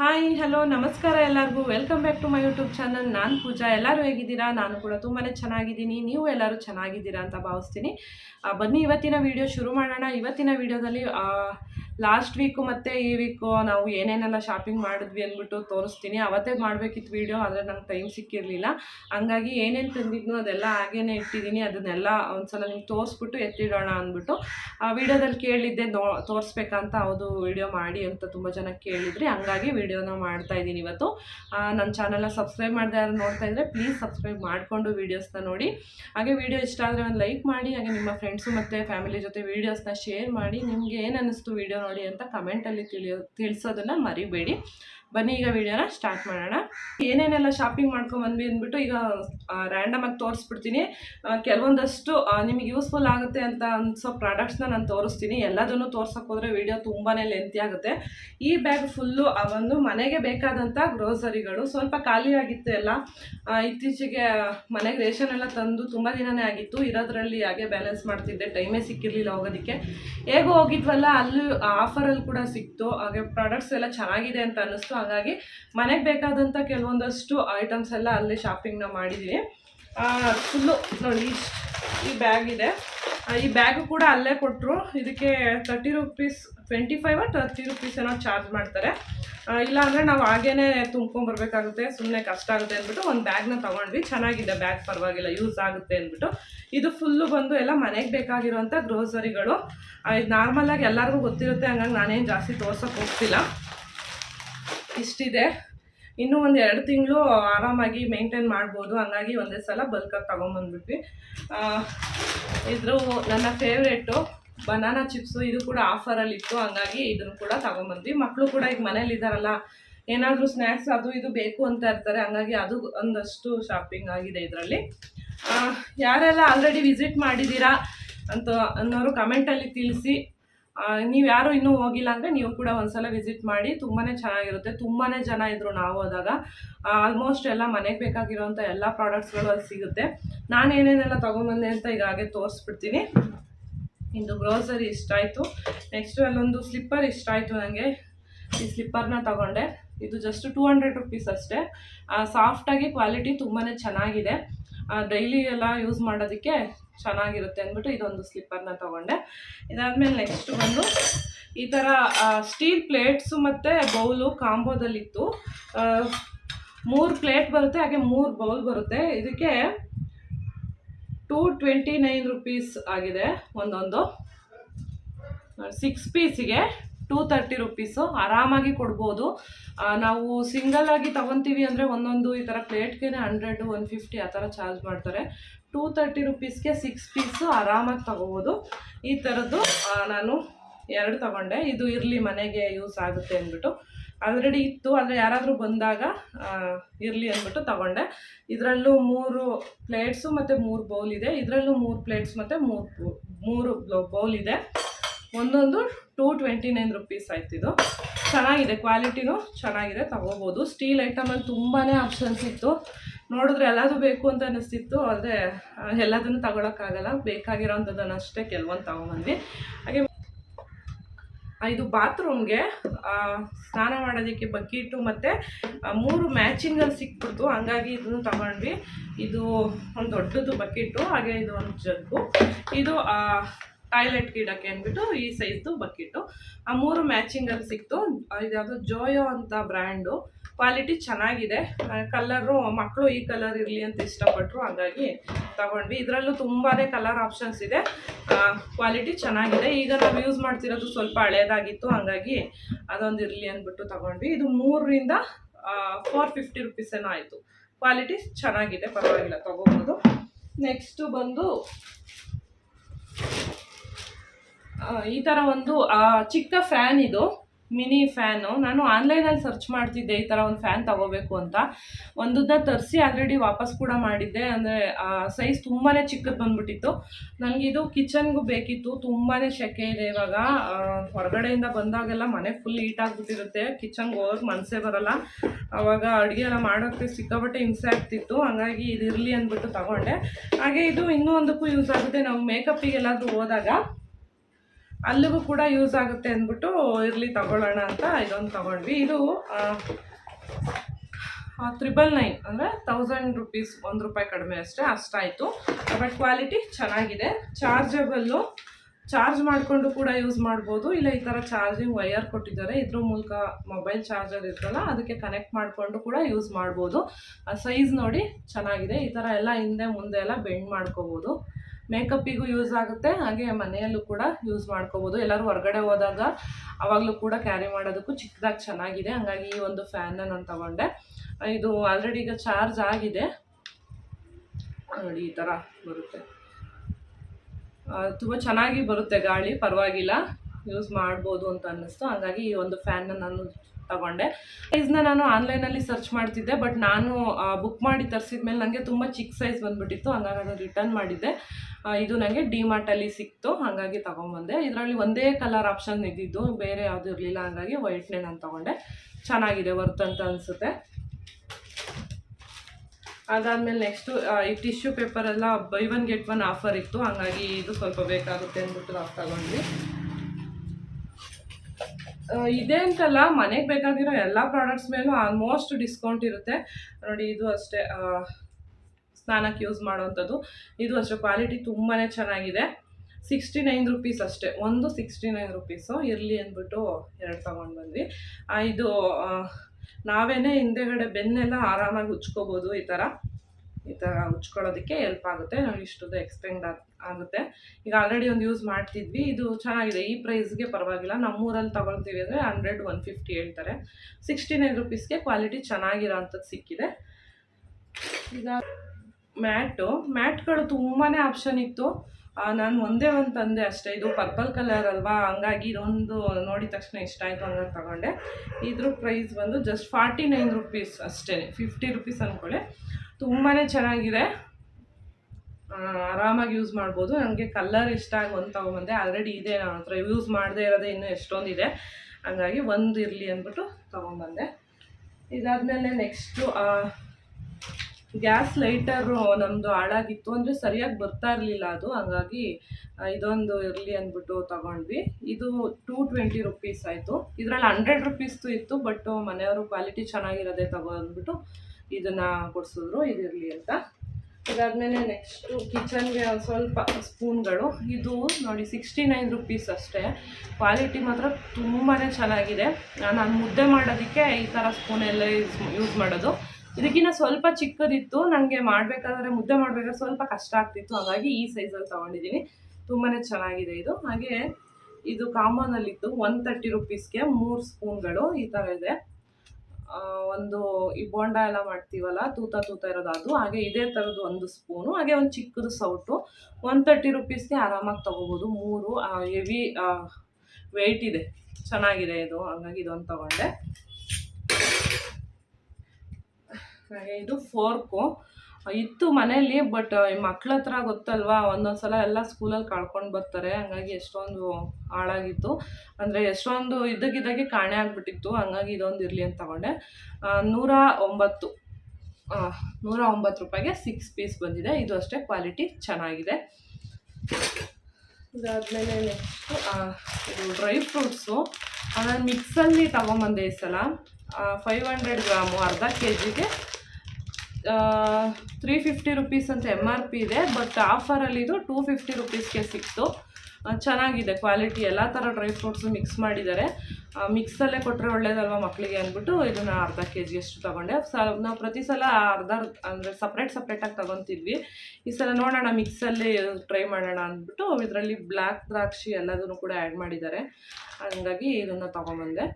Hi hello ನಮಸ್ಕಾರ ಎಲ್ಲರಿಗೂ. Welcome back to my YouTube channel ನಾನು ಪೂಜಾ. ಎಲ್ಲರೂ ಹೇಗಿದ್ದೀರಾ? ನಾನು ಕೂಡ ತುಂಬಾ ಚೆನ್ನಾಗಿದ್ದೀನಿ. ನೀವು ಎಲ್ಲರೂ ಚೆನ್ನಾಗಿದ್ದೀರಾ ಅಂತ ಭಾವಿಸ್ತೀನಿ. ಬನ್ನಿ, ಇವತ್ತಿನ ವಿಡಿಯೋ ಶುರು ಮಾಡೋಣ. ಇವತ್ತಿನ ವಿಡಿಯೋದಲ್ಲಿ ಲಾಸ್ಟ್ ವೀಕು ಮತ್ತು ಈ ವೀಕು ನಾವು ಏನೇನೆಲ್ಲ ಶಾಪಿಂಗ್ ಮಾಡಿದ್ವಿ ಅಂದ್ಬಿಟ್ಟು ತೋರಿಸ್ತೀನಿ. ಅವತ್ತೇ ಮಾಡಬೇಕಿತ್ತು ವೀಡಿಯೋ ಆದರೆ ನಂಗೆ ಟೈಮ್ ಸಿಕ್ಕಿರಲಿಲ್ಲ. ಹಂಗಾಗಿ ಏನೇನು ತಂದಿದ್ನೋ ಅದೆಲ್ಲ ಹಾಗೇನೆ ಇಟ್ಟಿದ್ದೀನಿ. ಅದನ್ನೆಲ್ಲ ಒಂದ್ಸಲ ನಿಮ್ಗೆ ತೋರಿಸ್ಬಿಟ್ಟು ಎತ್ತಿಡೋಣ ಅಂದ್ಬಿಟ್ಟು, ಆ ವೀಡಿಯೋದಲ್ಲಿ ಕೇಳಿದ್ದೆ, ನೋ, ತೋರಿಸ್ಬೇಕಂತ ಹೌದು ವಿಡಿಯೋ ಮಾಡಿ ಅಂತ ತುಂಬ ಜನ ಕೇಳಿದ್ರಿ. ಹಂಗಾಗಿ ವೀಡಿಯೋನ ಮಾಡ್ತಾ ಇದ್ದೀನಿ ಇವತ್ತು. ನನ್ನ ಚಾನಲ್ನ ಸಬ್ಸ್ಕ್ರೈಬ್ ಮಾಡದೆ ಯಾರು ನೋಡ್ತಾ ಇದ್ದರೆ ಪ್ಲೀಸ್ ಸಬ್ಸ್ಕ್ರೈಬ್ ಮಾಡಿಕೊಂಡು ವೀಡಿಯೋಸ್ನ ನೋಡಿ. ಹಾಗೆ ವೀಡಿಯೋ ಇಷ್ಟ ಆದರೆ ಒಂದು ಲೈಕ್ ಮಾಡಿ, ಹಾಗೆ ನಿಮ್ಮ ಫ್ರೆಂಡ್ಸು ಮತ್ತು ಫ್ಯಾಮಿಲಿ ಜೊತೆ ವೀಡಿಯೋಸ್ನ ಶೇರ್ ಮಾಡಿ. ನಿಮಗೆ ಏನು ಅನ್ನಿಸ್ತು ವಿಡಿಯೋ ನೋಡಿ ಅಂತ ಕಮೆಂಟಲ್ಲಿ ತಿಳಿಯೋ ತಿಳಿಸೋದನ್ನು ಮರಿಬೇಡಿ. ಬನ್ನಿ, ಈಗ ವಿಡಿಯೋನ ಸ್ಟಾರ್ಟ್ ಮಾಡೋಣ. ಏನೇನೆಲ್ಲ ಶಾಪಿಂಗ್ ಮಾಡ್ಕೊಂಬಂದ್ವಿ ಅಂದ್ಬಿಟ್ಟು ಈಗ ರ್ಯಾಂಡಮ್ ಆಗಿ ತೋರಿಸ್ಬಿಡ್ತೀನಿ. ಕೆಲವೊಂದಷ್ಟು ನಿಮಗೆ ಯೂಸ್ಫುಲ್ ಆಗುತ್ತೆ ಅಂತ ಅನ್ಸೋ ಪ್ರಾಡಕ್ಟ್ಸ್ನ ನಾನು ತೋರಿಸ್ತೀನಿ. ಎಲ್ಲದನ್ನು ತೋರ್ಸೋಕೆ ಹೋದರೆ ವಿಡಿಯೋ ತುಂಬಾ ಲೆಂತಿ ಆಗುತ್ತೆ. ಈ ಬ್ಯಾಗ್ ಫುಲ್ಲು ಒಂದು ಮನೆಗೆ ಬೇಕಾದಂಥ ಗ್ರೋಸರಿಗಳು ಸ್ವಲ್ಪ ಖಾಲಿಯಾಗಿತ್ತು ಎಲ್ಲ. ಇತ್ತೀಚೆಗೆ ಮನೆಗೆ ರೇಷನ್ ಎಲ್ಲ ತಂದು ತುಂಬ ದಿನನೇ ಆಗಿತ್ತು. ಇರೋದ್ರಲ್ಲಿ ಹಾಗೆ ಬ್ಯಾಲೆನ್ಸ್ ಮಾಡ್ತಿದ್ದೆ. ಟೈಮೇ ಸಿಕ್ಕಿರಲಿಲ್ಲ ಹೋಗೋದಕ್ಕೆ. ಹೇಗೋ ಹೋಗಿದ್ವಲ್ಲ, ಅಲ್ಲಿ ಆಫರಲ್ಲಿ ಕೂಡ ಸಿಕ್ತು. ಹಾಗೆ ಪ್ರಾಡಕ್ಟ್ಸ್ ಎಲ್ಲ ಚೆನ್ನಾಗಿದೆ ಅಂತ ಅನ್ನಿಸ್ತು. ಹಾಗಾಗಿ ಮನೆಗೆ ಬೇಕಾದಂಥ ಕೆಲವೊಂದಷ್ಟು ಐಟಮ್ಸ್ ಎಲ್ಲ ಅಲ್ಲಿ ಶಾಪಿಂಗ್ನ ಮಾಡಿದ್ವಿ ಫುಲ್ಲು ನೋಡಿ, ಈ ಬ್ಯಾಗ್ ಇದೆ. ಈ ಬ್ಯಾಗು ಕೂಡ ಅಲ್ಲೇ ಕೊಟ್ಟರು ಇದಕ್ಕೆ thirty rupees twenty five thirty rupees ಏನೋ ಚಾರ್ಜ್ ಮಾಡ್ತಾರೆ. ಇಲ್ಲಾಂದರೆ ನಾವು ಹಾಗೇ ತುಂಬ್ಕೊಂಬರ್ಬೇಕಾಗುತ್ತೆ ಸುಮ್ಮನೆ ಕಷ್ಟ ಆಗುತ್ತೆ ಅಂದ್ಬಿಟ್ಟು ಒಂದು ಬ್ಯಾಗ್ನ ತೊಗೊಂಡ್ವಿ. ಚೆನ್ನಾಗಿದೆ ಬ್ಯಾಗ್ ಪರವಾಗಿಲ್ಲ ಯೂಸ್ ಆಗುತ್ತೆ ಅಂದ್ಬಿಟ್ಟು. ಇದು ಫುಲ್ಲು ಬಂದು ಎಲ್ಲ ಮನೆಗೆ ಬೇಕಾಗಿರುವಂಥ ಗ್ರೋಸರಿಗಳು ಇದು ನಾರ್ಮಲಾಗಿ ಎಲ್ಲರಿಗೂ ಗೊತ್ತಿರುತ್ತೆ, ಹಂಗಾಗಿ ನಾನೇನು ಜಾಸ್ತಿ ತೋರ್ಸೋಕೆ ಹೋಗ್ತಿಲ್ಲ. ಇಷ್ಟಿದೆ. ಇನ್ನೂ ಒಂದು ಎರಡು ತಿಂಗಳು ಆರಾಮಾಗಿ ಮೇಂಟೈನ್ ಮಾಡ್ಬೋದು. ಹಂಗಾಗಿ ಒಂದೇ ಸಲ ಬಲ್ಕಾಗಿ ತೊಗೊಂಬಂದ್ಬಿಟ್ವಿ. ಇದ್ರ ನನ್ನ ಫೇವ್ರೇಟು ಬನಾನಾ ಚಿಪ್ಸು ಇದು ಕೂಡ ಆಫರಲ್ಲಿ ಇತ್ತು ಹಂಗಾಗಿ ಇದನ್ನು ಕೂಡ ತೊಗೊಂಬಂದ್ವಿ. ಮಕ್ಕಳು ಕೂಡ ಈಗ ಮನೇಲಿ ಇದ್ದಾರಲ್ಲ ಏನಾದರೂ ಸ್ನ್ಯಾಕ್ಸ್ ಅದು ಇದು ಬೇಕು ಅಂತ ಇರ್ತಾರೆ. ಹಂಗಾಗಿ ಅದು ಒಂದಷ್ಟು ಶಾಪಿಂಗ್ ಆಗಿದೆ ಇದರಲ್ಲಿ. ಯಾರೆಲ್ಲ ಆಲ್ರೆಡಿ ವಿಸಿಟ್ ಮಾಡಿದ್ದೀರಾ ಅಂತ ಅನ್ನೋರು ಕಮೆಂಟಲ್ಲಿ ತಿಳಿಸಿ. ನೀವು ಯಾರು ಇನ್ನೂ ಹೋಗಿಲ್ಲ ಅಂದರೆ ನೀವು ಕೂಡ ಒಂದ್ಸಲ ವಿಸಿಟ್ ಮಾಡಿ ತುಂಬಾ ಚೆನ್ನಾಗಿರುತ್ತೆ. ತುಂಬಾ ಜನ ಇದ್ದರು ನಾವು ಹೋದಾಗ ಆಲ್ಮೋಸ್ಟ್ ಎಲ್ಲ ಮನೆಗೆ ಬೇಕಾಗಿರೋಂಥ ಎಲ್ಲ ಪ್ರಾಡಕ್ಟ್ಸ್ಗಳು ಅಲ್ಲಿ ಸಿಗುತ್ತೆ. ನಾನು ಏನೇನೆಲ್ಲ ತಗೊಂಡ್ಬಂದೆ ಅಂತ ಈಗ ಹಾಗೆ ತೋರಿಸ್ಬಿಡ್ತೀನಿ. ಇಂದು ಗ್ರೋಸರಿ ಇಷ್ಟ ಆಯ್ತು. ನೆಕ್ಸ್ಟು ಅಲ್ಲೊಂದು ಸ್ಲಿಪ್ಪರ್ ಇಷ್ಟ ಆಯಿತು ನನಗೆ ಈ ಸ್ಲಿಪ್ಪರ್ನ ತಗೊಂಡೆ. ಇದು ಜಸ್ಟ್ ಟೂ ಹಂಡ್ರೆಡ್ ರುಪೀಸ್ ಅಷ್ಟೇ. ಸಾಫ್ಟಾಗಿ ಕ್ವಾಲಿಟಿ ತುಂಬಾ ಚೆನ್ನಾಗಿದೆ. ಡೈಲಿ ಎಲ್ಲ ಯೂಸ್ ಮಾಡೋದಕ್ಕೆ ಚೆನ್ನಾಗಿರುತ್ತೆ ಅಂದ್ಬಿಟ್ಟು ಇದೊಂದು ಸ್ಲಿಪ್ಪರ್ನ ತಗೊಂಡೆ. ಇದಾದಮೇಲೆ ನೆಕ್ಸ್ಟ್ ಬಂದು ಈ ಥರ ಸ್ಟೀಲ್ ಪ್ಲೇಟ್ಸು ಮತ್ತು ಬೌಲು ಕಾಂಬೋದಲ್ಲಿತ್ತು. ಮೂರು ಪ್ಲೇಟ್ ಬರುತ್ತೆ, ಹಾಗೆ ಮೂರು ಬೌಲ್ ಬರುತ್ತೆ. ಇದಕ್ಕೆ ಟೂ ಟ್ವೆಂಟಿ ನೈನ್ ರುಪೀಸ್ ಆಗಿದೆ ಒಂದೊಂದು. ಸಿಕ್ಸ್ ಪೀಸಿಗೆ ಟೂ ತರ್ಟಿ ರುಪೀಸು ಆರಾಮಾಗಿ ಕೊಡ್ಬೋದು. ನಾವು ಸಿಂಗಲ್ ಆಗಿ ತೊಗೊತೀವಿ ಅಂದರೆ ಒಂದೊಂದು ಈ ಥರ ಪ್ಲೇಟ್ಗೆ ಹಂಡ್ರೆಡು ಒನ್ ಫಿಫ್ಟಿ ಆ ಥರ ಚಾರ್ಜ್ ಮಾಡ್ತಾರೆ. ಟೂ ತರ್ಟಿ ರುಪೀಸ್ಗೆ ಸಿಕ್ಸ್ ಪೀಸು ಆರಾಮಾಗಿ ತಗೋಬೋದು. ಈ ಥರದ್ದು ನಾನು ಎರಡು ತಗೊಂಡೆ. ಇದು ಇರಲಿ ಮನೆಗೆ ಯೂಸ್ ಆಗುತ್ತೆ ಅಂದ್ಬಿಟ್ಟು. ಆಲ್ರೆಡಿ ಇತ್ತು. ಆದರೆ ಯಾರಾದರೂ ಬಂದಾಗ ಇರಲಿ ಅಂದ್ಬಿಟ್ಟು ತಗೊಂಡೆ. ಇದರಲ್ಲೂ ಮೂರು ಪ್ಲೇಟ್ಸು ಮತ್ತು ಮೂರು ಬೌಲ್ ಇದೆ. ಇದರಲ್ಲೂ ಮೂರು ಪ್ಲೇಟ್ಸ್ ಮತ್ತು ಮೂರು ಮೂರು ಬೌಲ್ ಇದೆ. ಒಂದೊಂದು ಟೂ ಟ್ವೆಂಟಿ ನೈನ್ ರುಪೀಸ್ ಆಯ್ತಿದು ಚೆನ್ನಾಗಿದೆ, ಕ್ವಾಲಿಟಿನೂ ಚೆನ್ನಾಗಿದೆ, ತಗೋಬೋದು. ಸ್ಟೀಲ್ ಐಟಮಲ್ಲಿ ತುಂಬಾ ಆಪ್ಷನ್ಸ್ ಇತ್ತು. ನೋಡಿದ್ರೆ ಎಲ್ಲದೂ ಬೇಕು ಅಂತ ಅನಿಸ್ತಿತ್ತು, ಆದರೆ ಎಲ್ಲದನ್ನು ತಗೊಳಕ್ಕಾಗಲ್ಲ. ಬೇಕಾಗಿರೋಂಥದ್ದನ್ನು ಅಷ್ಟೇ ಕೆಲವೊಂದು ತಗೊಂಬಂದ್ವಿ. ಹಾಗೆ, ಇದು ಬಾತ್ರೂಮ್ಗೆ ಸ್ನಾನ ಮಾಡೋದಕ್ಕೆ ಬಕೀಟು ಮತ್ತು ಮೂರು ಮ್ಯಾಚಿಂಗಲ್ಲಿ ಸಿಕ್ಬಿಡ್ತು. ಹಂಗಾಗಿ ಇದನ್ನು ತಗೊಂಡ್ವಿ. ಇದು ಒಂದು ದೊಡ್ಡದು ಬಕೀಟು, ಹಾಗೆ ಇದು ಒಂದು ಜಗ್ಗು. ಇದು ಟಾಯ್ಲೆಟ್ಗೆ ಇಡೋಕ್ಕೆ ಅಂದ್ಬಿಟ್ಟು ಈ ಸೈಜ್ದು ಬಕೆಟು ಆ ಮೂರು ಮ್ಯಾಚಿಂಗಲ್ಲಿ ಸಿಕ್ತು. ಇದ್ಯಾವುದು ಜೋಯೋ ಅಂತ ಬ್ರ್ಯಾಂಡು ಕ್ವಾಲಿಟಿ ಚೆನ್ನಾಗಿದೆ. ಕಲರು ಮಕ್ಕಳು ಈ ಕಲರ್ ಇರಲಿ ಅಂತ ಇಷ್ಟಪಟ್ಟರು ಹಾಗಾಗಿ ತಗೊಂಡ್ವಿ. ಇದರಲ್ಲೂ ತುಂಬಾ ಕಲರ್ ಆಪ್ಷನ್ಸ್ ಇದೆ. ಕ್ವಾಲಿಟಿ ಚೆನ್ನಾಗಿದೆ. ಈಗ ನಾವು ಯೂಸ್ ಮಾಡ್ತಿರೋದು ಸ್ವಲ್ಪ ಹಳೇದಾಗಿತ್ತು. ಹಾಗಾಗಿ ಅದೊಂದು ಇರಲಿ ಅಂದ್ಬಿಟ್ಟು ತಗೊಂಡ್ವಿ. ಇದು ಮೂರರಿಂದ ಫೋರ್ ಫಿಫ್ಟಿ ರುಪೀಸ್ ಏನೋ ಆಯಿತು. ಕ್ವಾಲಿಟಿ ಚೆನ್ನಾಗಿದೆ. ಪರವಾಗಿಲ್ಲ, ತಗೋಬೋದು. ನೆಕ್ಸ್ಟು ಬಂದು ಈ ಥರ ಒಂದು ಚಿಕ್ಕ ಫ್ಯಾನ್ ಇದು, ಮಿನಿ ಫ್ಯಾನು ನಾನು ಆನ್ಲೈನಲ್ಲಿ ಸರ್ಚ್ ಮಾಡ್ತಿದ್ದೆ ಈ ಥರ ಒಂದು ಫ್ಯಾನ್ ತಗೋಬೇಕು ಅಂತ. ಒಂದನ್ನ ತರಿಸಿ ಆಲ್ರೆಡಿ ವಾಪಸ್ ಕೂಡ ಮಾಡಿದ್ದೆ. ಅಂದರೆ ಸೈಜ್ ತುಂಬಾ ಚಿಕ್ಕದು ಬಂದ್ಬಿಟ್ಟಿತ್ತು. ನನಗಿದು ಕಿಚನ್ಗೂ ಬೇಕಿತ್ತು. ತುಂಬಾ ಶೆಕೆ ಇದೆ ಇವಾಗ. ಹೊರಗಡೆಯಿಂದ ಬಂದಾಗೆಲ್ಲ ಮನೆ ಫುಲ್ ಹೀಟ್ ಆಗಿಬಿಟ್ಟಿರುತ್ತೆ. ಕಿಚನ್ಗೆ ಹೋಗೋಕೆ ಮನಸ್ಸೇ ಬರಲ್ಲ. ಆವಾಗ ಅಡುಗೆ ಎಲ್ಲ ಮಾಡೋಕ್ಕೆ ಸಿಕ್ಕಾಪಟ್ಟೆ ಹಿಂಸೆ ಆಗ್ತಿತ್ತು. ಹಾಗಾಗಿ ಇದು ಇರಲಿ ಅಂದ್ಬಿಟ್ಟು ತಗೊಂಡೆ. ಹಾಗೆ ಇದು ಇನ್ನೂ ಒಂದಕ್ಕೂ ಯೂಸ್ ಆಗುತ್ತೆ. ನಾವು ಮೇಕಪ್ಪಿಗೆಲ್ಲಾದರೂ ಹೋದಾಗ. ಅಲ್ಲಿಗೂ ಕೂಡ ಯೂಸ್ ಆಗುತ್ತೆ ಅಂದ್ಬಿಟ್ಟು ಇರಲಿ ತಗೊಳ್ಳೋಣ ಅಂತ ಇದೊಂದು ತಗೊಂಡ್ವಿ. ಇದು ತ್ರಿಬಲ್ ನೈನ್ ಅಂದರೆ ತೌಸಂಡ್ ರುಪೀಸ್ ಒಂದು ರೂಪಾಯಿ ಕಡಿಮೆ ಅಷ್ಟೇ, ಅಷ್ಟಾಯಿತು. ಬಟ್ ಕ್ವಾಲಿಟಿ ಚೆನ್ನಾಗಿದೆ. ಚಾರ್ಜಬಲ್ಲು ಚಾರ್ಜ್ ಮಾಡಿಕೊಂಡು ಕೂಡ ಯೂಸ್ ಮಾಡ್ಬೋದು. ಇಲ್ಲ ಈ ಥರ ಚಾರ್ಜಿಂಗ್ ವಯರ್ ಕೊಟ್ಟಿದ್ದಾರೆ. ಇದ್ರ ಮೂಲಕ ಮೊಬೈಲ್ ಚಾರ್ಜರ್ ಇರ್ತಲ್ಲ ಅದಕ್ಕೆ ಕನೆಕ್ಟ್ ಮಾಡಿಕೊಂಡು ಕೂಡ ಯೂಸ್ ಮಾಡ್ಬೋದು. ಸೈಜ್ ನೋಡಿ ಚೆನ್ನಾಗಿದೆ. ಈ ಥರ ಎಲ್ಲ ಹಿಂದೆ ಮುಂದೆ ಎಲ್ಲ ಬೆಂಡ್ ಮಾಡ್ಕೋಬೋದು. ಮೇಕಪ್ಪಿಗೂ ಯೂಸ್ ಆಗುತ್ತೆ, ಹಾಗೆ ಮನೆಯಲ್ಲೂ ಕೂಡ ಯೂಸ್ ಮಾಡ್ಕೋಬೋದು. ಎಲ್ಲರೂ ಹೊರಗಡೆ ಹೋದಾಗ ಅವಾಗಲೂ ಕೂಡ ಕ್ಯಾರಿ ಮಾಡೋದಕ್ಕೂ ಚಿಕ್ಕದಾಗಿ ಚೆನ್ನಾಗಿದೆ. ಹಂಗಾಗಿ ಈ ಒಂದು ಫ್ಯಾನ್ನ ನಾನು ತಗೊಂಡೆ. ಇದು ಆಲ್ರೆಡಿ ಈಗ ಚಾರ್ಜ್ ಆಗಿದೆ. ನೋಡಿ, ಈ ಥರ ಬರುತ್ತೆ. ತುಂಬ ಚೆನ್ನಾಗಿ ಬರುತ್ತೆ ಗಾಳಿ, ಪರವಾಗಿಲ್ಲ. ಯೂಸ್ ಮಾಡ್ಬೋದು ಅಂತ ಅನ್ನಿಸ್ತು. ಹಾಗಾಗಿ ಈ ಒಂದು ಫ್ಯಾನ್ನ ನಾನು ತಗೊಂಡೆ. ಸೈಜ್ನ ನಾನು ಆನ್ಲೈನಲ್ಲಿ ಸರ್ಚ್ ಮಾಡ್ತಿದ್ದೆ ಬಟ್ ನಾನು ಬುಕ್ ಮಾಡಿ ತರಿಸಿದ ಮೇಲೆ ನನಗೆ ತುಂಬ ಚಿಕ್ಕ ಸೈಜ್ ಬಂದುಬಿಟ್ಟಿತ್ತು, ಹಾಗಾಗಿ ನಾನು ರಿಟರ್ನ್ ಮಾಡಿದ್ದೆ. ಇದು ನನಗೆ ಡಿಮಾರ್ಟಲ್ಲಿ ಸಿಕ್ತು, ಹಾಗಾಗಿ ತೊಗೊಂಬಂದೆ. ಇದರಲ್ಲಿ ಒಂದೇ ಕಲರ್ ಆಪ್ಷನ್ ಇದ್ದಿದ್ದು, ಬೇರೆ ಯಾವುದು ಇರಲಿಲ್ಲ, ಹಾಗಾಗಿ ವೈಟ್ನೇ ನಾನು ತೊಗೊಂಡೆ. ಚೆನ್ನಾಗಿದೆ ವರ್ತ್ ಅಂತ ಅನಿಸುತ್ತೆ. ಅದಾದಮೇಲೆ ನೆಕ್ಸ್ಟು ಈ tissue ಪೇಪರೆಲ್ಲ buy one get one offer ಇತ್ತು, ಹಾಗಾಗಿ ಇದು ಸ್ವಲ್ಪ ಬೇಕಾಗುತ್ತೆ ಅಂದ್ಬಿಟ್ಟು ನಾವು ತಗೊಂಡ್ವಿ. ಇದೆ ಅಂತಲ್ಲ, ಮನೆಗೆ ಬೇಕಾಗಿರೋ ಎಲ್ಲ ಪ್ರಾಡಕ್ಟ್ಸ್ ಮೇಲೂ ಆಲ್ಮೋಸ್ಟ್ ಡಿಸ್ಕೌಂಟ್ ಇರುತ್ತೆ. ನೋಡಿ, ಇದು ಅಷ್ಟೇ ಸ್ನಾನಕ್ಕೆ ಯೂಸ್ ಮಾಡೋವಂಥದ್ದು. ಇದು ಅಷ್ಟೇ ಕ್ವಾಲಿಟಿ ತುಂಬಾ ಚೆನ್ನಾಗಿದೆ. ಸಿಕ್ಸ್ಟಿ ನೈನ್ ರುಪೀಸ್ ಅಷ್ಟೇ, ಒಂದು ಸಿಕ್ಸ್ಟಿ ನೈನ್ ರುಪೀಸು ಇರಲಿ ಅಂದ್ಬಿಟ್ಟು ಎರಡು ತೊಗೊಂಡು ಬಂದ್ವಿ. ಇದು ನಾವೇ ನಾವೇನೇ ಹಿಂದೆಗಡೆ ಬೆನ್ನೆಲ್ಲ ಆರಾಮಾಗಿ ಉಚ್ಕೋಬೋದು ಈ ಥರ ಈ ಥರ ಉಚ್ಕೊಳ್ಳೋದಕ್ಕೆ ಹೆಲ್ಪ್ ಆಗುತ್ತೆ. ನಾವು ಇಷ್ಟುದು ಎಕ್ಸ್ಪೆಂಡ್ ಆಗುತ್ತೆ. ಈಗ ಆಲ್ರೆಡಿ ಒಂದು ಯೂಸ್ ಮಾಡ್ತಿದ್ವಿ. ಇದು ಚೆನ್ನಾಗಿದೆ. ಈ ಪ್ರೈಸ್ಗೆ ಪರವಾಗಿಲ್ಲ. ನಮ್ಮೂರಲ್ಲಿ ತಗೊಳ್ತೀವಿ ಅಂದರೆ ಹಂಡ್ರೆಡ್ ಒನ್ ಫಿಫ್ಟಿ ಹೇಳ್ತಾರೆ. ಸಿಕ್ಸ್ಟಿ ನೈನ್ ರುಪೀಸ್ಗೆ ಕ್ವಾಲಿಟಿ ಚೆನ್ನಾಗಿರೋ ಅಂಥದ್ದು ಸಿಕ್ಕಿದೆ. ಈಗ ಮ್ಯಾಟು, ಮ್ಯಾಟ್ಗಳು ತುಂಬಾ ಆಪ್ಷನ್ ಇತ್ತು. ನಾನು ಒಂದೇ ಒಂದು ತಂದೆ ಅಷ್ಟೇ. ಇದು ಪರ್ಪಲ್ ಕಲರ್ ಅಲ್ವಾ? ಹಂಗಾಗಿ ಇದೊಂದು ನೋಡಿದ ತಕ್ಷಣ ಇಷ್ಟ ಆಯಿತು ಹಂಗಾಗಿ ತಗೊಂಡೆ. ಇದ್ರ ಪ್ರೈಸ್ ಬಂದು ಜಸ್ಟ್ ಫಾರ್ಟಿ ನೈನ್ ರುಪೀಸ್ ಅಷ್ಟೇ ಫಿಫ್ಟಿ ರುಪೀಸ್ ಅಂದ್ಕೊಳ್ಳಿ ತುಂಬಾ ಚೆನ್ನಾಗಿದೆ. ಆರಾಮಾಗಿ ಯೂಸ್ ಮಾಡ್ಬೋದು. ನನಗೆ ಕಲರ್ ಇಷ್ಟ ಆಗಿ ಒಂದು ತೊಗೊಂಬಂದೆ. ಆಲ್ರೆಡಿ ಇದೆ ನನ್ನ ಹತ್ರ. ಯೂಸ್ ಮಾಡದೇ ಇರೋದೇ ಇನ್ನೂ ಎಷ್ಟೊಂದಿದೆ. ಹಂಗಾಗಿ ಒಂದು ಇರಲಿ ಅಂದ್ಬಿಟ್ಟು ತೊಗೊಂಬಂದೆ. ಇದಾದಮೇಲೆ ನೆಕ್ಸ್ಟು ಗ್ಯಾಸ್ ಲೈಟರು ನಮ್ಮದು ಹಾಳಾಗಿತ್ತು. ಅಂದರೆ ಸರಿಯಾಗಿ ಬರ್ತಾ ಇರಲಿಲ್ಲ ಅದು. ಹಂಗಾಗಿ ಇದೊಂದು ಇರಲಿ ಅಂದ್ಬಿಟ್ಟು ತಗೊಂಡ್ವಿ. ಇದು ಟೂ ಟ್ವೆಂಟಿ ರುಪೀಸ್ ಆಯಿತು. ಇದರಲ್ಲಿ ಹಂಡ್ರೆಡ್ ರುಪೀಸ್ದು ಇತ್ತು ಬಟ್ ಮನೆಯವರು ಕ್ವಾಲಿಟಿ ಚೆನ್ನಾಗಿರೋದೇ ತಗೊಂಡ್ಬಿಟ್ಟು ಇದನ್ನು ಕೊಡಿಸಿದ್ರು, ಇದಿರಲಿ ಅಂತ. ಇದಾದಮೇಲೆ ನೆಕ್ಸ್ಟು ಕಿಚನ್ಗೆ ಒಂದು ಸ್ವಲ್ಪ ಸ್ಪೂನ್ಗಳು ಇದು ನೋಡಿ ಸಿಕ್ಸ್ಟಿ ನೈನ್ ರುಪೀಸ್ ಅಷ್ಟೇ. ಕ್ವಾಲಿಟಿ ಮಾತ್ರ ತುಂಬಾ ಚೆನ್ನಾಗಿದೆ. ನಾನು ಮುದ್ದೆ ಮಾಡೋದಕ್ಕೆ ಈ ಥರ ಸ್ಪೂನೆಲ್ಲ ಯೂಸ್ ಯೂಸ್ ಮಾಡೋದು. ಇದಕ್ಕಿಂತ ಸ್ವಲ್ಪ ಚಿಕ್ಕದಿತ್ತು ನನಗೆ ಮಾಡಬೇಕಾದ್ರೆ ಮುದ್ದೆ ಮಾಡಬೇಕಾದ್ರೆ ಸ್ವಲ್ಪ ಕಷ್ಟ ಆಗ್ತಿತ್ತು. ಹಾಗಾಗಿ ಈ ಸೈಜಲ್ಲಿ ತೊಗೊಂಡಿದ್ದೀನಿ ತುಂಬಾ ಚೆನ್ನಾಗಿದೆ ಇದು. ಹಾಗೆ ಇದು ಕಾಮನಲ್ಲಿತ್ತು ಒನ್ ತರ್ಟಿ ರುಪೀಸ್ಗೆ ಮೂರು ಸ್ಪೂನ್ಗಳು ಈ ಥರ ಇದೆ. ಒಂದು ಈ ಬೋಂಡ ಎಲ್ಲ ಮಾಡ್ತೀವಲ್ಲ, ತೂತ ತೂತ ಇರೋದು ಅದು. ಹಾಗೆ ಇದೇ ಥರದ್ದು ಒಂದು ಸ್ಪೂನು ಹಾಗೆ ಒಂದು ಚಿಕ್ಕದು ಸೌಟು. ಒನ್ ತರ್ಟಿ ರುಪೀಸ್ಗೆ ಆರಾಮಾಗಿ ತೊಗೋಬೋದು. ಮೂರು ಹೆವಿ ವೆಯ್ಟ್ ಇದೆ. ಚೆನ್ನಾಗಿದೆ ಇದು. ಹಂಗಾಗಿ ಇದೊಂದು ತೊಗೊಂಡೆ. ಹಾಗೆ ಇದು ಫೋರ್ಕು ಇತ್ತು ಮನೇಲಿ ಬಟ್ ಮಕ್ಳ ಹತ್ರ ಗೊತ್ತಲ್ವಾ? ಒಂದೊಂದು ಸಲ ಎಲ್ಲ ಸ್ಕೂಲಲ್ಲಿ ಕಳ್ಕೊಂಡು ಬರ್ತಾರೆ. ಹಂಗಾಗಿ ಎಷ್ಟೊಂದು ಹಾಳಾಗಿತ್ತು. ಅಂದರೆ ಎಷ್ಟೊಂದು ಇದ್ದಕ್ಕಿದ್ದಾಗೆ ಕಾಣೆ ಆಗಿಬಿಟ್ಟಿತ್ತು. ಹಂಗಾಗಿ ಇದೊಂದು ಇರಲಿ ಅಂತ ತಗೊಂಡೆ. ನೂರ ಒಂಬತ್ತು ನೂರ ಒಂಬತ್ತು ರೂಪಾಯಿಗೆ ಸಿಕ್ಸ್ ಪೀಸ್ ಬಂದಿದೆ. ಇದು ಅಷ್ಟೇ ಕ್ವಾಲಿಟಿ ಚೆನ್ನಾಗಿದೆ. ಇದಾದಮೇಲೆ ನೆಕ್ಸ್ಟು ಇದು ಡ್ರೈ ಫ್ರೂಟ್ಸು ಅದನ್ನು ಮಿಕ್ಸಲ್ಲಿ ತಗೊಂಬಂದೆ ಈ ಸಲ. ಫೈವ್ ಹಂಡ್ರೆಡ್ ಗ್ರಾಮು ಅರ್ಧ ಕೆ ಜಿಗೆ ತ್ರೀ ಫಿಫ್ಟಿ ರುಪೀಸ್ ಅಂತ ಎಂ ಆರ್ ಪಿ ಇದೆ ಬಟ್ ಆಫರಲ್ಲಿ ಇದು ಟೂ ಫಿಫ್ಟಿ ರುಪೀಸ್ಗೆ ಸಿಕ್ತು. ಚೆನ್ನಾಗಿದೆ ಕ್ವಾಲಿಟಿ ಎಲ್ಲ ಥರ ಡ್ರೈ ಫ್ರೂಟ್ಸು ಮಿಕ್ಸ್ ಮಾಡಿದ್ದಾರೆ. ಮಿಕ್ಸಲ್ಲೇ ಕೊಟ್ಟರೆ ಒಳ್ಳೇದಲ್ವ ಮಕ್ಕಳಿಗೆ ಅಂದ್ಬಿಟ್ಟು ಇದನ್ನು ಅರ್ಧ ಕೆ ಜಿಯಷ್ಟು ತೊಗೊಂಡೆ. ಸ, ನಾವು ಪ್ರತಿ ಸಲ ಅರ್ಧ ಅಂದರೆ ಸಪ್ರೇಟ್ ಸಪ್ರೇಟಾಗಿ ತೊಗೊತಿದ್ವಿ. ಈ ಸಲ ನೋಡೋಣ ಮಿಕ್ಸಲ್ಲಿ ಟ್ರೈ ಮಾಡೋಣ ಅಂದ್ಬಿಟ್ಟು ಇದರಲ್ಲಿ ಬ್ಲ್ಯಾಕ್ ದ್ರಾಕ್ಷಿ ಎಲ್ಲದನ್ನು ಕೂಡ ಆ್ಯಡ್ ಮಾಡಿದ್ದಾರೆ. ಹಂಗಾಗಿ ಇದನ್ನು ತೊಗೊಂಬಂದೆ.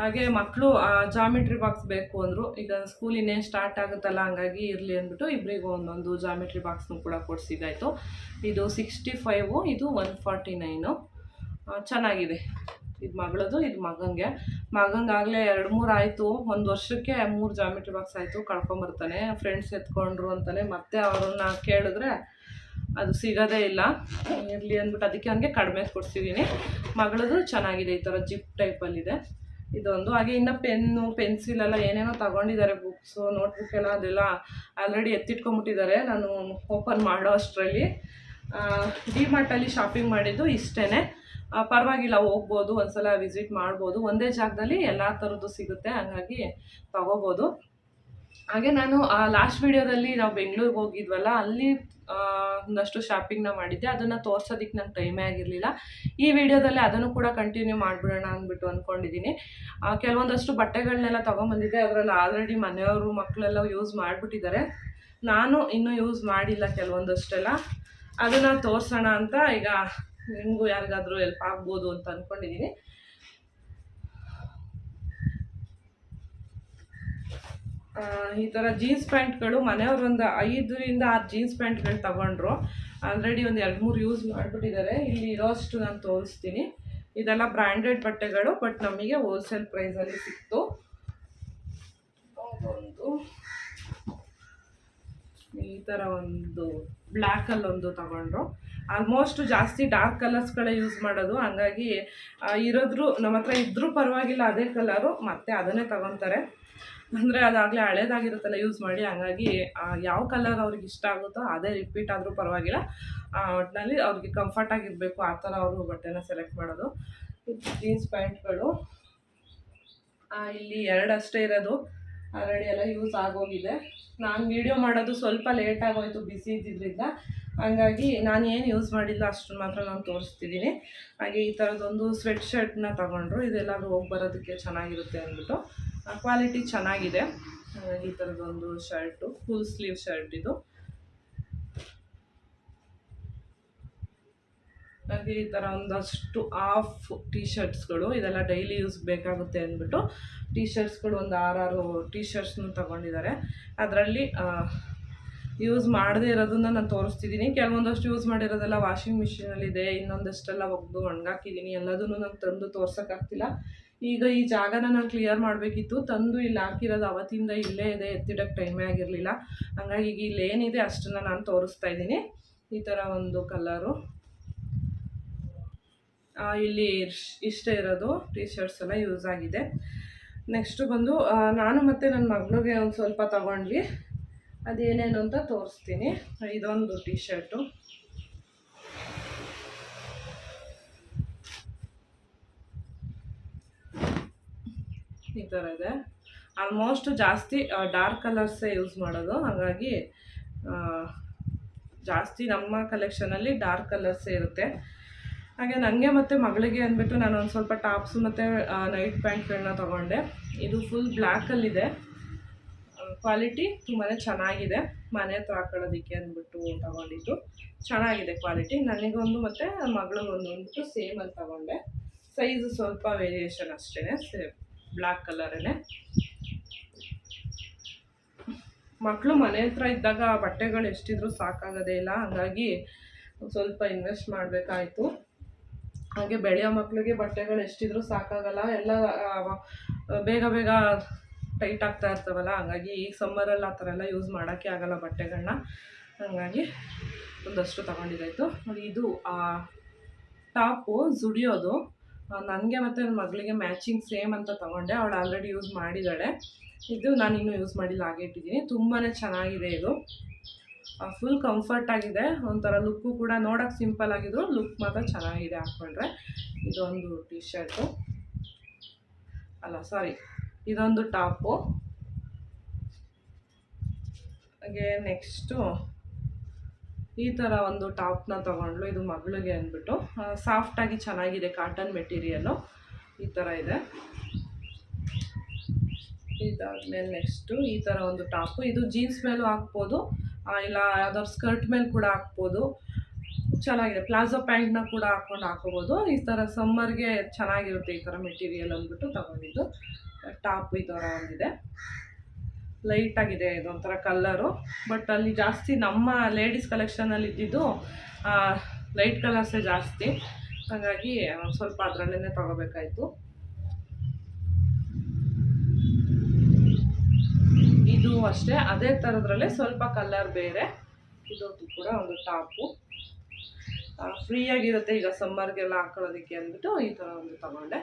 ಹಾಗೆ ಮಕ್ಕಳು ಜಾಮಿಟ್ರಿ ಬಾಕ್ಸ್ ಬೇಕು ಅಂದರು. ಈಗ ಸ್ಕೂಲ್ ಇನ್ನೇನು ಸ್ಟಾರ್ಟ್ ಆಗುತ್ತಲ್ಲ, ಹಂಗಾಗಿ ಇರಲಿ ಅಂದ್ಬಿಟ್ಟು ಇಬ್ಬರಿಗೂ ಒಂದೊಂದು ಜಾಮಿಟ್ರಿ ಬಾಕ್ಸ್ನು ಕೂಡ ಕೊಡಿಸಿದ್ದಾಯಿತು. ಇದು ಸಿಕ್ಸ್ಟಿ ಫೈವು ಇದು ಒನ್ ಫಾರ್ಟಿ ನೈನು ಚೆನ್ನಾಗಿದೆ. ಇದು ಮಗಳದು ಇದು ಮಗಂಗೆ. ಮಗಂಗಾಗಲೇ ಎರಡು ಮೂರು ಆಯಿತು. ಒಂದು ವರ್ಷಕ್ಕೆ ಮೂರು ಜಾಮಿಟ್ರಿ ಬಾಕ್ಸ್ ಆಯಿತು, ಕಳ್ಕೊಂಬರ್ತಾನೆ. ಫ್ರೆಂಡ್ಸ್ ಎತ್ಕೊಂಡ್ರು ಅಂತಾನೆ ಮತ್ತೆ ಅವ್ರನ್ನ ಕೇಳಿದ್ರೆ ಅದು ಸಿಗೋದೇ ಇಲ್ಲ. ಇರಲಿ ಅಂದ್ಬಿಟ್ಟು ಅದಕ್ಕೆ ಹಂಗೆ ಕಡಿಮೆ ಕೊಡ್ಸಿದ್ದೀನಿ. ಮಗಳದು ಚೆನ್ನಾಗಿದೆ, ಈ ಥರ ಜಿಪ್ ಟೈಪಲ್ಲಿದೆ ಇದೊಂದು. ಹಾಗೆ ಇನ್ನು ಪೆನ್ನು, ಪೆನ್ಸಿಲ್ ಎಲ್ಲ ಏನೇನೋ ತಗೊಂಡಿದ್ದಾರೆ ಬುಕ್ಸು ನೋಟ್ಬುಕ್ ಎಲ್ಲ ಅದೆಲ್ಲ ಆಲ್ರೆಡಿ ಎತ್ತಿಟ್ಕೊಂಬಿಟ್ಟಿದ್ದಾರೆ ನಾನು ಓಪನ್ ಮಾಡೋ ಅಷ್ಟರಲ್ಲಿ. ಡಿಮಾರ್ಟಲ್ಲಿ ಶಾಪಿಂಗ್ ಮಾಡಿದ್ದು ಇಷ್ಟೇ ಪರವಾಗಿಲ್ಲ, ಹೋಗ್ಬೋದು, ಒಂದ್ಸಲ ವಿಸಿಟ್ ಮಾಡ್ಬೋದು. ಒಂದೇ ಜಾಗದಲ್ಲಿ ಎಲ್ಲ ಥರದ್ದು ಸಿಗುತ್ತೆ, ಹಾಗಾಗಿ ತಗೋಬೋದು. ಹಾಗೆ ನಾನು ಆ ಲಾಸ್ಟ್ ವಿಡಿಯೋದಲ್ಲಿ ನಾವು ಬೆಂಗಳೂರಿಗೆ ಹೋಗಿದ್ವಲ್ಲ, ಅಲ್ಲಿ ಒಂದಷ್ಟು ಶಾಪಿಂಗ್ನ ಮಾಡಿದ್ದೆ. ಅದನ್ನು ತೋರ್ಸೋದಕ್ಕೆ ನಂಗೆ ಟೈಮೇ ಆಗಿರಲಿಲ್ಲ. ಈ ವಿಡಿಯೋದಲ್ಲಿ ಅದನ್ನು ಕೂಡ ಕಂಟಿನ್ಯೂ ಮಾಡಿಬಿಡೋಣ ಅಂದ್ಬಿಟ್ಟು ಅಂದ್ಕೊಂಡಿದ್ದೀನಿ ಕೆಲವೊಂದಷ್ಟು ಬಟ್ಟೆಗಳನ್ನೆಲ್ಲ ತೊಗೊಂಬಂದಿದ್ದೆ. ಅದರಲ್ಲಿ ಆಲ್ರೆಡಿ ಮನೆಯವರು ಮಕ್ಕಳೆಲ್ಲ ಯೂಸ್ ಮಾಡಿಬಿಟ್ಟಿದ್ದಾರೆ. ನಾನು ಇನ್ನೂ ಯೂಸ್ ಮಾಡಿಲ್ಲ ಕೆಲವೊಂದಷ್ಟೆಲ್ಲ. ಅದನ್ನು ತೋರಿಸೋಣ ಅಂತ ಈಗ ನಿಮಗೂ ಯಾರಿಗಾದರೂ ಹೆಲ್ಪ್ ಆಗ್ಬೋದು ಅಂತ ಅಂದ್ಕೊಂಡಿದ್ದೀನಿ ಈ ಥರ ಜೀನ್ಸ್ ಪ್ಯಾಂಟ್ಗಳು ಮನೆಯವ್ರು ಒಂದು ಐದರಿಂದ ಆರು ಜೀನ್ಸ್ ಪ್ಯಾಂಟ್ಗಳು ತಗೊಂಡ್ರು. ಆಲ್ರೆಡಿ ಒಂದು ಎರಡು ಮೂರು ಯೂಸ್ ಮಾಡಿಬಿಟ್ಟಿದ್ದಾರೆ ಇಲ್ಲಿ ಇರೋಷ್ಟು ನಾನು ತೋರಿಸ್ತೀನಿ. ಇದೆಲ್ಲ ಬ್ರ್ಯಾಂಡೆಡ್ ಬಟ್ಟೆಗಳು ಬಟ್ ನಮಗೆ ಹೋಲ್ಸೇಲ್ ಪ್ರೈಸಲ್ಲಿ ಸಿಕ್ತು. ಒಂದು ಈ ಥರ ಒಂದು ಬ್ಲ್ಯಾಕಲ್ಲಿ ಒಂದು ತಗೊಂಡ್ರು. ಆಲ್ಮೋಸ್ಟ್ ಜಾಸ್ತಿ ಡಾರ್ಕ್ ಕಲರ್ಸ್ಗಳೇ ಯೂಸ್ ಮಾಡೋದು. ಹಂಗಾಗಿ ಇರೋದ್ರೂ ಇರೋದ್ರು ನಮ್ಮ ಹತ್ರ ಇದ್ದರೂ ಪರವಾಗಿಲ್ಲ, ಅದೇ ಕಲರು ಮತ್ತೆ ಅದನ್ನೇ ತಗೊತಾರೆ. ಅಂದರೆ ಅದಾಗಲೇ ಹಳೇದಾಗಿರುತ್ತಲ್ಲ ಯೂಸ್ ಮಾಡಿ, ಹಂಗಾಗಿ ಯಾವ ಕಲರ್ ಅವ್ರಿಗೆ ಇಷ್ಟ ಆಗುತ್ತೋ ಅದೇ ರಿಪೀಟ್ ಆದರೂ ಪರವಾಗಿಲ್ಲ. ಒಟ್ಟಿನಲ್ಲಿ ಅವ್ರಿಗೆ ಕಂಫರ್ಟ್ ಆಗಿರಬೇಕು, ಆ ಥರ ಅವರು ಬಟ್ಟೆನ ಸೆಲೆಕ್ಟ್ ಮಾಡೋದು. ಜೀನ್ಸ್ ಪ್ಯಾಂಟ್ಗಳು ಇಲ್ಲಿ ಎರಡಷ್ಟೇ ಇರೋದು. ಆಲ್ರೆಡಿ ಎಲ್ಲ ಯೂಸ್ ಆಗೋಗಿದೆ. ನಾನು ವೀಡಿಯೋ ಮಾಡೋದು ಸ್ವಲ್ಪ ಲೇಟ್ ಆಗೋಯ್ತು ಬಿಸಿ ಇದ್ದಿದ್ದರಿಂದ ಹಂಗಾಗಿ ನಾನು ಏನು ಯೂಸ್ ಮಾಡಿಲ್ಲ ಅಷ್ಟನ್ನು ಮಾತ್ರ ನಾನು ತೋರಿಸ್ತಿದ್ದೀನಿ. ಹಾಗೆ ಈ ಥರದ್ದೊಂದು ಸ್ವೆಟ್ ಶರ್ಟ್ನ ತಗೊಂಡ್ರು, ಇದೆಲ್ಲಾದ್ರೂ ಹೋಗಿ ಬರೋದಕ್ಕೆ ಚೆನ್ನಾಗಿರುತ್ತೆ ಅಂದ್ಬಿಟ್ಟು. ಕ್ವಾಲಿಟಿ ಚೆನ್ನಾಗಿದೆ. ಈ ಥರದೊಂದು ಶರ್ಟು ಫುಲ್ ಸ್ಲೀವ್ ಶರ್ಟ್ ಇದು. ಹಾಗೆ ಈ ಥರ ಒಂದಷ್ಟು ಆಫ್ ಟೀ ಶರ್ಟ್ಸ್ಗಳು ಇದೆಲ್ಲ ಡೈಲಿ ಯೂಸ್ ಬೇಕಾಗುತ್ತೆ ಅಂದ್ಬಿಟ್ಟು ಟೀ ಶರ್ಟ್ಸ್ಗಳು ಒಂದು ಆರಾರು ಟೀ ಶರ್ಟ್ಸ್ನು ತಗೊಂಡಿದ್ದಾರೆ. ಅದರಲ್ಲಿ ಯೂಸ್ ಮಾಡದೇ ಇರೋದನ್ನ ನಾನು ತೋರಿಸ್ತಿದ್ದೀನಿ ಕೆಲವೊಂದಷ್ಟು ಯೂಸ್ ಮಾಡಿರೋದೆಲ್ಲ ವಾಷಿಂಗ್ ಮಿಷಿನಲ್ಲಿದೆ ಇನ್ನೊಂದಷ್ಟೆಲ್ಲ ಒಗ್ದು ಒಣಗಾಕಿದ್ದೀನಿ ಎಲ್ಲದನ್ನು ನಾನು ತಂದು ತೋರ್ಸೋಕ್ಕಾಗ್ತಿಲ್ಲ. ಈಗ ಈ ಜಾಗನ ನಾನು ಕ್ಲಿಯರ್ ಮಾಡಬೇಕಿತ್ತು. ತಂದು ಇಲ್ಲಿ ಹಾಕಿರೋದು ಅವತ್ತಿಂದ ಇಲ್ಲೇ ಇದೆ ಎತ್ತಿಡಕ್ಕೆ ಟೈಮೇ ಆಗಿರಲಿಲ್ಲ. ಹಂಗಾಗಿ ಈಗ ಇಲ್ಲಿ ಏನಿದೆ ಅಷ್ಟನ್ನು ನಾನು ತೋರಿಸ್ತಾ ಇದ್ದೀನಿ. ಈ ಥರ ಒಂದು ಕಲರು ಇಲ್ಲಿ ಇಷ್ಟೇ ಇರೋದು. ಟೀ ಶರ್ಟ್ಸ್ ಎಲ್ಲ ಯೂಸ್ ಆಗಿದೆ. ನೆಕ್ಸ್ಟು ಬಂದು ನಾನು ಮತ್ತು ನನ್ನ ಮಗಳಿಗೆ ಒಂದು ಸ್ವಲ್ಪ ತಗೊಂಡ್ವಿ. ಅದೇನೇನು ಅಂತ ತೋರಿಸ್ತೀನಿ. ಇದೊಂದು ಟೀ ಶರ್ಟು ಈ ಥರ ಇದೆ. ಆಲ್ಮೋಸ್ಟ್ ಜಾಸ್ತಿ ಡಾರ್ಕ್ ಕಲರ್ಸೇ ಯೂಸ್ ಮಾಡೋದು. ಹಾಗಾಗಿ ಜಾಸ್ತಿ ನಮ್ಮ ಕಲೆಕ್ಷನಲ್ಲಿ ಡಾರ್ಕ್ ಕಲರ್ಸೇ ಇರುತ್ತೆ. ಹಾಗೆ ನನಗೆ ಮತ್ತು ಮಗಳಿಗೆ ಅಂದ್ಬಿಟ್ಟು ನಾನು ಒಂದು ಸ್ವಲ್ಪ ಟಾಪ್ಸ್ ಮತ್ತು ನೈಟ್ ಪ್ಯಾಂಟ್ಗಳನ್ನ ತೊಗೊಂಡೆ. ಇದು ಫುಲ್ ಬ್ಲ್ಯಾಕಲ್ಲಿದೆ ಕ್ವಾಲಿಟಿ ತುಂಬಾ ಚೆನ್ನಾಗಿದೆ. ಮನೆ ಹತ್ರ ಹಾಕೊಳ್ಳೋದಕ್ಕೆ ಅಂದ್ಬಿಟ್ಟು ತಗೊಂಡಿದ್ದು. ಚೆನ್ನಾಗಿದೆ ಕ್ವಾಲಿಟಿ ನನಗೊಂದು ಮತ್ತು ಮಗಳಿಗೊಂದು ಅಂದ್ಬಿಟ್ಟು ಸೇಮಲ್ಲಿ ತಗೊಂಡೆ. ಸೈಜು ಸ್ವಲ್ಪ ವೇರಿಯೇಷನ್ ಅಷ್ಟೇ ಸೇಮ್ ಬ್ಲ್ಯಾಕ್ ಕಲರೇ ಮಕ್ಕಳು ಮನೆ ಹತ್ರ ಇದ್ದಾಗ ಬಟ್ಟೆಗಳು ಎಷ್ಟಿದ್ರೂ ಸಾಕಾಗೋದೇ ಇಲ್ಲ. ಹಾಗಾಗಿ ಸ್ವಲ್ಪ ಇನ್ವೆಸ್ಟ್ ಮಾಡಬೇಕಾಯಿತು. ಹಾಗೆ ಬೆಳೆಯೋ ಮಕ್ಕಳಿಗೆ ಬಟ್ಟೆಗಳು ಎಷ್ಟಿದ್ರೂ ಸಾಕಾಗಲ್ಲ. ಎಲ್ಲ ಬೇಗ ಬೇಗ ಟೈಟ್ ಆಗ್ತಾ ಇರ್ತವಲ್ಲ. ಹಾಗಾಗಿ ಈಗ ಸಮ್ಮರಲ್ಲಿ ಆ ಥರ ಎಲ್ಲ ಯೂಸ್ ಮಾಡೋಕ್ಕೆ ಆಗಲ್ಲ ಬಟ್ಟೆಗಳನ್ನ ಹಾಗಾಗಿ ಒಂದಷ್ಟು ತಗೊಂಡಿದ್ದಾಯಿತು. ಇದು, ಆ, ಟಾಪು ಜುಡಿಯೋದು ನನಗೆ ಮತ್ತು ನನ್ನ ಮಗಳಿಗೆ ಮ್ಯಾಚಿಂಗ್ ಸೇಮ್ ಅಂತ ತಗೊಂಡೆ. ಅವಳು ಆಲ್ರೆಡಿ ಯೂಸ್ ಮಾಡಿದ್ದಾಳೆ ಇದು ನಾನು ಇನ್ನೂ ಯೂಸ್ ಮಾಡಿಲ್ಲ, ಹಾಗೆ ಇಟ್ಟಿದ್ದೀನಿ. ತುಂಬಾ ಚೆನ್ನಾಗಿದೆ ಇದು. ಫುಲ್ ಕಂಫರ್ಟ್ ಆಗಿದೆ. ಒಂಥರ ಲುಕ್ಕು ಕೂಡ ನೋಡೋಕ್ಕೆ ಸಿಂಪಲ್ ಆಗಿದ್ರು. ಲುಕ್ ಮಾತ್ರ ಚೆನ್ನಾಗಿದೆ ಹಾಕ್ಕೊಂಡ್ರೆ ಇದೊಂದು ಟಿ ಶರ್ಟು ಅಲ್ಲ ಸಾರಿ ಇದೊಂದು ಟಾಪು ಹಾಗೆ ನೆಕ್ಸ್ಟು ಈ ಥರ ಒಂದು ಟಾಪ್ನ ತೊಗೊಂಡ್ಲು ಇದು ಮಗಳಿಗೆ ಅಂದ್ಬಿಟ್ಟು. ಸಾಫ್ಟಾಗಿ ಚೆನ್ನಾಗಿದೆ ಕಾಟನ್ ಮೆಟೀರಿಯಲ್ಲು ಈ ಥರ ಇದೆ. ಇದಾದ್ಮೇಲೆ ನೆಕ್ಸ್ಟು ಈ ಥರ ಒಂದು ಟಾಪು. ಇದು ಜೀನ್ಸ್ ಮೇಲೂ ಹಾಕ್ಬೋದು. ಇಲ್ಲ ಯಾವ್ದಾದ್ರು ಸ್ಕರ್ಟ್ ಮೇಲೆ ಕೂಡ ಹಾಕ್ಬೋದು. ಚೆನ್ನಾಗಿದೆ. ಪ್ಲಾಜೋ ಪ್ಯಾಂಟ್ನ ಕೂಡ ಹಾಕ್ಕೊಂಡು ಹಾಕೋಬೋದು ಈ ಥರ ಸಮ್ಮರ್ಗೆ ಚೆನ್ನಾಗಿರುತ್ತೆ ಈ ಥರ ಮೆಟೀರಿಯಲ್ ಅಂದ್ಬಿಟ್ಟು ತಗೊಂಡಿದ್ದು. ಟಾಪ್ ಈ ಥರ ಒಂದಿದೆ. ಲೈಟ್ ಆಗಿದೆ, ಇದೊಂಥರ ಕಲ್ಲರು ಬಟ್ ಅಲ್ಲಿ ಜಾಸ್ತಿ ನಮ್ಮ ಲೇಡೀಸ್ ಕಲೆಕ್ಷನಲ್ಲಿ ಇದ್ದಿದ್ದು ಲೈಟ್ ಕಲರ್ಸೇ ಜಾಸ್ತಿ. ಹಾಗಾಗಿ ಸ್ವಲ್ಪ ಅದರಲ್ಲೇ ತಗೋಬೇಕಾಯಿತು. ಇದು ಅಷ್ಟೇ, ಅದೇ ಥರದ್ರಲ್ಲೇ ಸ್ವಲ್ಪ ಕಲ್ಲರ್ ಬೇರೆ. ಇದೊಂದು ಕೂಡ ಒಂದು ಟಾಪು ಫ್ರೀಯಾಗಿರುತ್ತೆ ಈಗ ಸಮ್ಮರ್ಗೆಲ್ಲ ಹಾಕೊಳ್ಳೋದಕ್ಕೆ ಅಂದ್ಬಿಟ್ಟು ಈ ಥರ ಒಂದು ತಗೊಂಡೆ.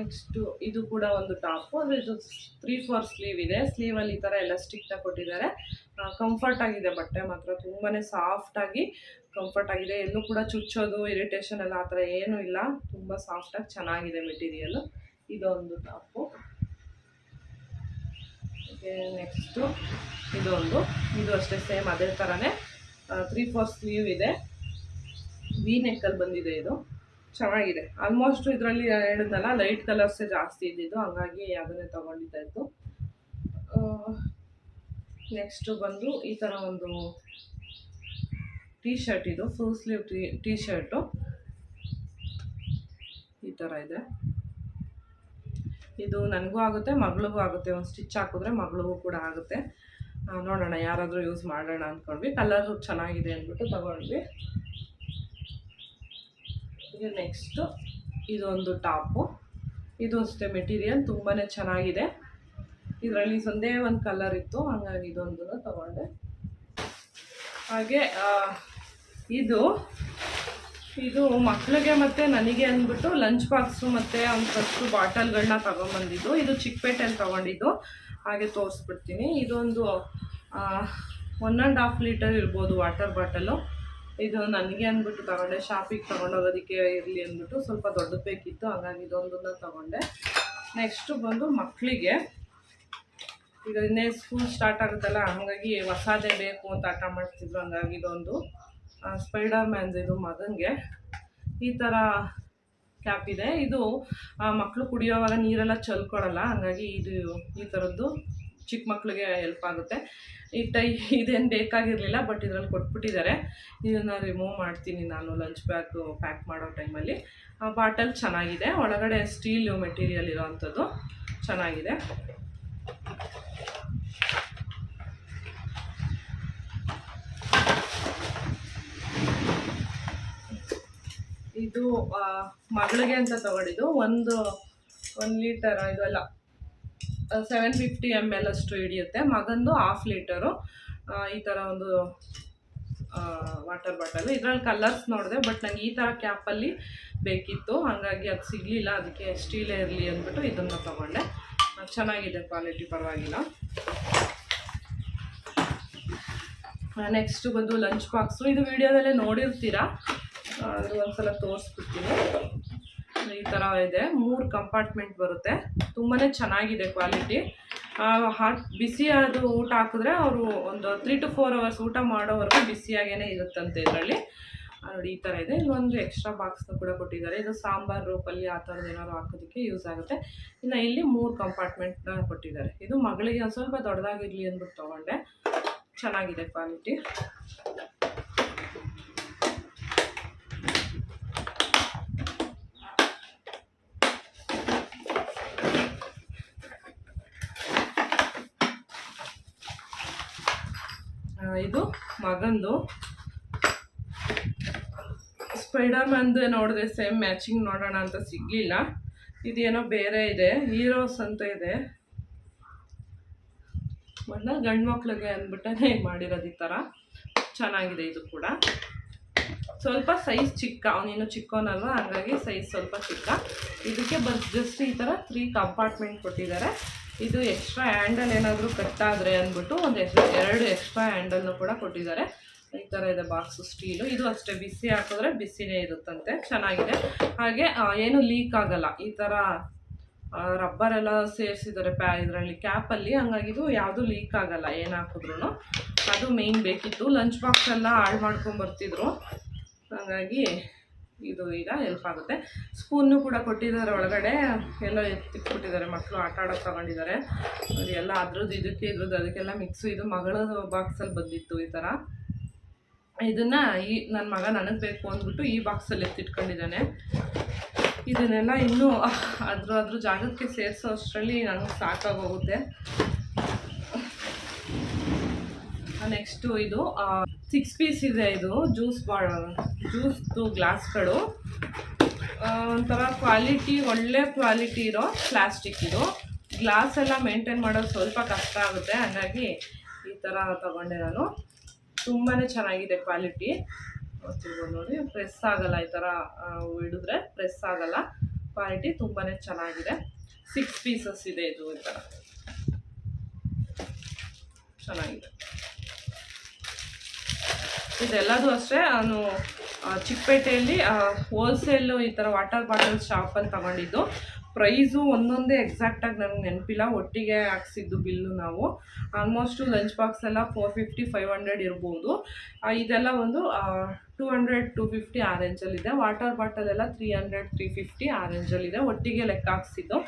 ನೆಕ್ಸ್ಟು ಇದು ಕೂಡ ಒಂದು ಟಾಪು. ಅಂದರೆ ತ್ರೀ ಫೋರ್ ಸ್ಲೀವ್ ಇದೆ. ಸ್ಲೀವಲ್ಲಿ ಈ ಥರ ಎಲ್ಲ ಸ್ಟಿಕ್ನ ಕೊಟ್ಟಿದ್ದಾರೆ ಕಂಫರ್ಟ್ ಆಗಿದೆ ಬಟ್ಟೆ ಮಾತ್ರ. ತುಂಬಾ ಸಾಫ್ಟಾಗಿ ಕಂಫರ್ಟ್ ಆಗಿದೆ. ಎಲ್ಲೂ ಕೂಡ ಚುಚ್ಚೋದು ಇರಿಟೇಷನ್ ಎಲ್ಲ ಆ ಥರ ಏನೂ ಇಲ್ಲ. ತುಂಬ ಸಾಫ್ಟಾಗಿ ಚೆನ್ನಾಗಿದೆ ಮೆಟೀರಿಯಲ್ಲು ಇದೊಂದು ಟಾಪು. ನೆಕ್ಸ್ಟು ಇದೊಂದು. ಇದು ಅಷ್ಟೇ ಸೇಮ್ ಅದೇ ಥರನೇ ತ್ರೀ ಫೋರ್ ಸ್ಲೀವ್ ಇದೆ. ವಿ ನೆಕ್ಕಲ್ಲಿ ಬಂದಿದೆ ಇದು. ಚೆನ್ನಾಗಿದೆ. ಆಲ್ಮೋಸ್ಟ್ ಇದರಲ್ಲಿ ಹೇಳಿದ್ನಲ್ಲ ಲೈಟ್ ಕಲರ್ಸೇ ಜಾಸ್ತಿ ಇದ್ದಿದ್ದು, ಹಂಗಾಗಿ ಅದನ್ನೇ ತೊಗೊಂಡಿದ್ದೆ ಇತ್ತು ನೆಕ್ಸ್ಟು ಬಂದು ಈ ಥರ ಒಂದು ಟೀ ಶರ್ಟ್ ಇದು full sleeve T T shirt ಈ ಥರ ಇದೆ. ಇದು ನನಗೂ ಆಗುತ್ತೆ, ಮಗಳಿಗೂ ಆಗುತ್ತೆ. ಒಂದು ಸ್ಟಿಚ್ ಹಾಕಿದ್ರೆ ಮಗಳಿಗೂ ಕೂಡ ಆಗುತ್ತೆ. ನೋಡೋಣ, ಯಾರಾದರೂ ಯೂಸ್ ಮಾಡೋಣ ಅಂದ್ಕೊಂಡ್ವಿ ಕಲರು ಚೆನ್ನಾಗಿದೆ ಅಂದ್ಬಿಟ್ಟು ತಗೊಂಡ್ವಿ. ಇದು ನೆಕ್ಸ್ಟು ಇದೊಂದು ಟಾಪು. ಇದು ಅಷ್ಟೇ ಮೆಟೀರಿಯಲ್ ತುಂಬಾ ಚೆನ್ನಾಗಿದೆ. ಇದರಲ್ಲಿ ಒಂದೇ ಒಂದು ಕಲರ್ ಇತ್ತು, ಹಾಗಾಗಿ ಇದೊಂದು ತಗೊಂಡೆ. ಹಾಗೆ ಇದು ಇದು ಮಕ್ಕಳಿಗೆ ಮತ್ತು ನನಗೆ ಅಂದ್ಬಿಟ್ಟು ಲಂಚ್ ಬಾಕ್ಸು ಮತ್ತು ಒಂದು ಫಸ್ಟು ಬಾಟಲ್ಗಳನ್ನ ತಗೊಂಬಂದಿದ್ದು. ಇದು ಚಿಕ್ಕಪೇಟೆಯಲ್ಲಿ ತೊಗೊಂಡಿದ್ದು. ಹಾಗೆ ತೋರಿಸ್ಬಿಡ್ತೀನಿ. ಇದೊಂದು ಒನ್ ಆ್ಯಂಡ್ ಹಾಫ್ ಲೀಟರ್ ಇರ್ಬೋದು ವಾಟರ್ ಬಾಟಲು. ಇದು ನನಗೆ ಅಂದ್ಬಿಟ್ಟು ತಗೊಂಡೆ, ಶಾಪಿಗೆ ತೊಗೊಂಡೋಗೋದಕ್ಕೆ ಇರಲಿ ಅಂದ್ಬಿಟ್ಟು ಸ್ವಲ್ಪ ದೊಡ್ಡದು ಬೇಕಿತ್ತು, ಹಾಗಾಗಿ ಇದೊಂದನ್ನ ತಗೊಂಡೆ. ನೆಕ್ಸ್ಟು ಬಂದು ಮಕ್ಕಳಿಗೆ, ಈಗ ಇನ್ನೇ ಸ್ಕೂಲ್ ಸ್ಟಾರ್ಟ್ ಆಗುತ್ತಲ್ಲ, ಹಾಗಾಗಿ ಹೊಸದೇ ಬೇಕು ಅಂತ ಆಟ ಮಾಡ್ತಿದ್ರು, ಹಂಗಾಗಿ ಇದೊಂದು ಸ್ಪೈಡರ್ ಮ್ಯಾನ್ಸ್ ಇದು ಮಗನಿಗೆ. ಈ ಥರ ಕ್ಯಾಪ್ ಇದೆ. ಇದು ಮಕ್ಕಳು ಕುಡಿಯೋವಾಗ ನೀರೆಲ್ಲ ಚೆಲ್ಕೊಳಲ್ಲ, ಹಾಗಾಗಿ ಇದು ಈ ಥರದ್ದು ಚಿಕ್ಕ ಮಕ್ಕಳಿಗೆ ಹೆಲ್ಪ್ ಆಗುತ್ತೆ. ಈ ಟೈ ಇದೇನು ಬೇಕಾಗಿರಲಿಲ್ಲ ಬಟ್ ಇದರಲ್ಲಿ ಕೊಟ್ಬಿಟ್ಟಿದ್ದಾರೆ. ಇದನ್ನು ರಿಮೂವ್ ಮಾಡ್ತೀನಿ ನಾನು ಲಂಚ್ ಬ್ಯಾಗ್ ಪ್ಯಾಕ್ ಮಾಡೋ ಟೈಮಲ್ಲಿ ಬಾಟಲ್ ಚೆನ್ನಾಗಿದೆ. ಒಳಗಡೆ ಸ್ಟೀಲ್ ಮೆಟೀರಿಯಲ್ ಇರೋವಂಥದ್ದು ಚೆನ್ನಾಗಿದೆ. ಇದು ಆ, ಮಗಳಿಗೆ ಅಂತ ತಗೊಂಡಿದ್ದು. ಒಂದು ಒಂದು ಲೀಟರ್ ಇದು ಇದೆಲ್ಲ ಸೆವೆನ್ ಫಿಫ್ಟಿ ಎಂ ಎಲ್ ಅಷ್ಟು ಹಿಡಿಯುತ್ತೆ. ಮಗಂದು ಹಾಫ್ ಲೀಟರು ಈ ಥರ ಒಂದು ವಾಟರ್ ಬಾಟಲ್ ಇದರಲ್ಲಿ ಕಲರ್ಸ್ ನೋಡಿದೆ ಬಟ್ ನಂಗೆ ಈ ಥರ ಕ್ಯಾಪಲ್ಲಿ ಬೇಕಿತ್ತು. ಹಾಗಾಗಿ ಅದು ಸಿಗಲಿಲ್ಲ. ಅದಕ್ಕೆ ಸ್ಟೀಲೇ ಇರಲಿ ಅಂದ್ಬಿಟ್ಟು ಇದನ್ನು ತೊಗೊಂಡೆ. ಚೆನ್ನಾಗಿದೆ ಕ್ವಾಲಿಟಿ ಪರವಾಗಿಲ್ಲ. ನೆಕ್ಸ್ಟ್ ಬಂದು ಲಂಚ್ ಬಾಕ್ಸು ಇದು ವಿಡಿಯೋದಲ್ಲೇ ನೋಡಿರ್ತೀರಾ? ಅದು ಒಂದ್ಸಲ ತೋರಿಸ್ಬಿಡ್ತೀನಿ. ಈ ಥರ ಇದೆ. ಮೂರು ಕಂಪಾರ್ಟ್ಮೆಂಟ್ ಬರುತ್ತೆ. ತುಂಬಾ ಚೆನ್ನಾಗಿದೆ ಕ್ವಾಲಿಟಿ. ಹಾಟ್ ಬಿಸಿಯಾದ ಊಟ ಹಾಕಿದ್ರೆ ಅವರು ಒಂದು ತ್ರೀ ಟು ಫೋರ್ ಅವರ್ಸ್ ಊಟ ಮಾಡೋವರೆಗೂ ಬಿಸಿಯಾಗೇ ಇರುತ್ತಂತೆ ಇದರಲ್ಲಿ. ನೋಡಿ, ಈ ಥರ ಇದೆ. ಇಲ್ಲೊಂದು ಎಕ್ಸ್ಟ್ರಾ ಬಾಕ್ಸ್ನ ಕೂಡ ಕೊಟ್ಟಿದ್ದಾರೆ. ಇದು ಸಾಂಬಾರು ಪಲ್ಯ ಆ ಥರದ್ದು ಏನಾದ್ರು ಹಾಕೋದಕ್ಕೆ ಯೂಸ್ ಆಗುತ್ತೆ. ಇನ್ನು ಇಲ್ಲಿ ಮೂರು ಕಂಪಾರ್ಟ್ಮೆಂಟ್ನ ಕೊಟ್ಟಿದ್ದಾರೆ. ಇದು ಮಗಳಿಗೆ ಒಂದು ಸ್ವಲ್ಪ ದೊಡ್ಡದಾಗಿರಲಿ ಅಂದ್ಬಿಟ್ಟು ತೊಗೊಂಡೆ. ಚೆನ್ನಾಗಿದೆ ಕ್ವಾಲಿಟಿ ಆ, ಇದು ಮಗಂದು ಸ್ಪೈಡರ್ ಮ್ಯಾನ್ದು ನೋಡಿದೆ ಸೇಮ್ ಮ್ಯಾಚಿಂಗ್ ನೋಡೋಣ ಅಂತ ಸಿಗಲಿಲ್ಲ. ಇದೇನೋ ಬೇರೆ ಇದೆ, ಹೀರೋಸ್ ಅಂತ ಇದೆ. ಮೊನ್ನೆ ಗಂಡು ಮಕ್ಳಿಗೆ ಅಂದ್ಬಿಟ್ಟೇ ಮಾಡಿರೋದು ಈ ಥರ ಚೆನ್ನಾಗಿದೆ ಇದು ಕೂಡ. ಸ್ವಲ್ಪ ಸೈಜ್ ಚಿಕ್ಕ ಅವನೇನು ಚಿಕ್ಕವನಲ್ವ, ಹಾಗಾಗಿ ಸೈಜ್ ಸ್ವಲ್ಪ ಚಿಕ್ಕ. ಇದಕ್ಕೆ ಬಸ್ ಜಸ್ಟ್ ಈ ಥರ ತ್ರೀ ಕಂಪಾರ್ಟ್ಮೆಂಟ್ ಕೊಟ್ಟಿದ್ದಾರೆ. ಇದು ಎಕ್ಸ್ಟ್ರಾ ಹ್ಯಾಂಡಲ್ ಏನಾದರೂ ಕಟ್ಟಾದರೆ ಅಂದ್ಬಿಟ್ಟು ಒಂದು ಎಕ್ಸ್ಟ್ರಾ ಎರಡು ಎಕ್ಸ್ಟ್ರಾ ಹ್ಯಾಂಡಲ್ನು ಕೂಡ ಕೊಟ್ಟಿದ್ದಾರೆ. ಈ ಥರ ಇದೆ ಬಾಕ್ಸು ಸ್ಟೀಲು ಇದು ಅಷ್ಟೇ, ಬಿಸಿ ಹಾಕಿದ್ರೆ ಬಿಸಿನೇ ಇರುತ್ತಂತೆ, ಚೆನ್ನಾಗಿದೆ. ಹಾಗೆ ಏನು ಲೀಕ್ ಆಗಲ್ಲ. ಈ ಥರ ರಬ್ಬರ್ ಎಲ್ಲ ಸೇರಿಸಿದ್ದಾರೆ ಪ್ಯಾ, ಇದರಲ್ಲಿ ಕ್ಯಾಪಲ್ಲಿ ಹಂಗಾಗಿ ಇದು ಯಾವುದೂ ಲೀಕ್ ಆಗಲ್ಲ, ಏನು ಹಾಕಿದ್ರು ಅದು ಮೇಯ್ನ್ ಬೇಕಿತ್ತು. ಲಂಚ್ ಬಾಕ್ಸ್ ಎಲ್ಲ ಹಾಳು ಮಾಡ್ಕೊಂಡು ಬರ್ತಿದ್ರು. ಹಾಗಾಗಿ ಇದು ಈಗ ಹೆಲ್ಪ್ ಆಗುತ್ತೆ. ಸ್ಪೂನು ಕೂಡ ಕೊಟ್ಟಿದ್ದಾರೆ ಒಳಗಡೆ. ಎಲ್ಲ ಎತ್ತಿಟ್ಬಿಟ್ಟಿದ್ದಾರೆ ಮಕ್ಕಳು ಆಟ ಆಡೋಕೆ ತಗೊಂಡಿದ್ದಾರೆ. ಎಲ್ಲ ಅದ್ರದ್ದು, ಇದಕ್ಕೆ ಇದ್ರದ್ದು, ಅದಕ್ಕೆಲ್ಲ ಮಿಕ್ಸು ಇದು ಮಗಳ ಬಾಕ್ಸಲ್ಲಿ ಬಂದಿತ್ತು ಈ ಥರ ಇದನ್ನು ಈ ನನ್ನ ಮಗ ನನಗೆ ಬೇಕು ಅಂದ್ಬಿಟ್ಟು ಈ ಬಾಕ್ಸಲ್ಲಿ ಎತ್ತಿಟ್ಕೊಂಡಿದ್ದಾನೆ. ಇದನ್ನೆಲ್ಲ ಇನ್ನೂ ಅದ್ರ ಅದ್ರ ಜಾಗಕ್ಕೆ ಸೇರಿಸೋ ಅಷ್ಟರಲ್ಲಿ ನನಗೆ ಸಾಕಾಗೋಗುತ್ತೆ. ನೆಕ್ಸ್ಟು ಇದು ಸಿಕ್ಸ್ ಪೀಸ್ ಇದೆ ಇದು ಜ್ಯೂಸ್ ಬಾ ಜ್ಯೂಸ್ದು ಗ್ಲಾಸ್ಗಳು ಒಂಥರ ಕ್ವಾಲಿಟಿ ಒಳ್ಳೆ ಕ್ವಾಲಿಟಿ ಇರೋ ಪ್ಲಾಸ್ಟಿಕ್ ಇದು. ಗ್ಲಾಸ್ ಎಲ್ಲ ಮೇಂಟೈನ್ ಮಾಡೋದು ಸ್ವಲ್ಪ ಕಷ್ಟ ಆಗುತ್ತೆ, ಹಾಗಾಗಿ ಈ ಥರ ತಗೊಂಡೆ ನಾನು. ತುಂಬಾ ಚೆನ್ನಾಗಿದೆ ಕ್ವಾಲಿಟಿ ನೋಡಿ ಪ್ರೆಸ್ ಆಗಲ್ಲ ಈ ಥರ ಹಿಡಿದ್ರೆ ಪ್ರೆಸ್ ಆಗಲ್ಲ. ಕ್ವಾಲಿಟಿ ತುಂಬಾ ಚೆನ್ನಾಗಿದೆ. ಸಿಕ್ಸ್ ಪೀಸಸ್ ಇದೆ ಇದು ಈ ಥರ ಚೆನ್ನಾಗಿದೆ. ಇದೆಲ್ಲದೂ ಅಷ್ಟೇ, ನಾನು ಚಿಕ್ಕಪೇಟೆಯಲ್ಲಿ ಹೋಲ್ಸೇಲು ಈ ಥರ ವಾಟರ್ ಬಾಟಲ್ ಶಾಪಲ್ಲಿ ತಗೊಂಡಿದ್ದು. ಪ್ರೈಸು ಒಂದೊಂದೇ ಎಕ್ಸಾಕ್ಟಾಗಿ ನನಗೆ ನೆನಪಿಲ್ಲ, ಒಟ್ಟಿಗೆ ಹಾಕ್ಸಿದ್ದು ಬಿಲ್ಲು ನಾವು. ಆಲ್ಮೋಸ್ಟು ಲಂಚ್ ಬಾಕ್ಸ್ ಎಲ್ಲ ಫೋರ್ ಫಿಫ್ಟಿ ಫೈವ್ ಹಂಡ್ರೆಡ್ ಇರ್ಬೋದು. ಇದೆಲ್ಲ ಒಂದು ಟೂ ಹಂಡ್ರೆಡ್ ಟು ಫಿಫ್ಟಿ ಆ ರೇಂಜಲ್ಲಿದೆ ವಾಟರ್ ಬಾಟಲ್ ಎಲ್ಲ ತ್ರೀ ಹಂಡ್ರೆಡ್ ತ್ರೀ ಫಿಫ್ಟಿ ಆ ರೇಂಜಲ್ಲಿದೆ ಒಟ್ಟಿಗೆ ಲೆಕ್ಕ ಹಾಕ್ಸಿದ್ದು.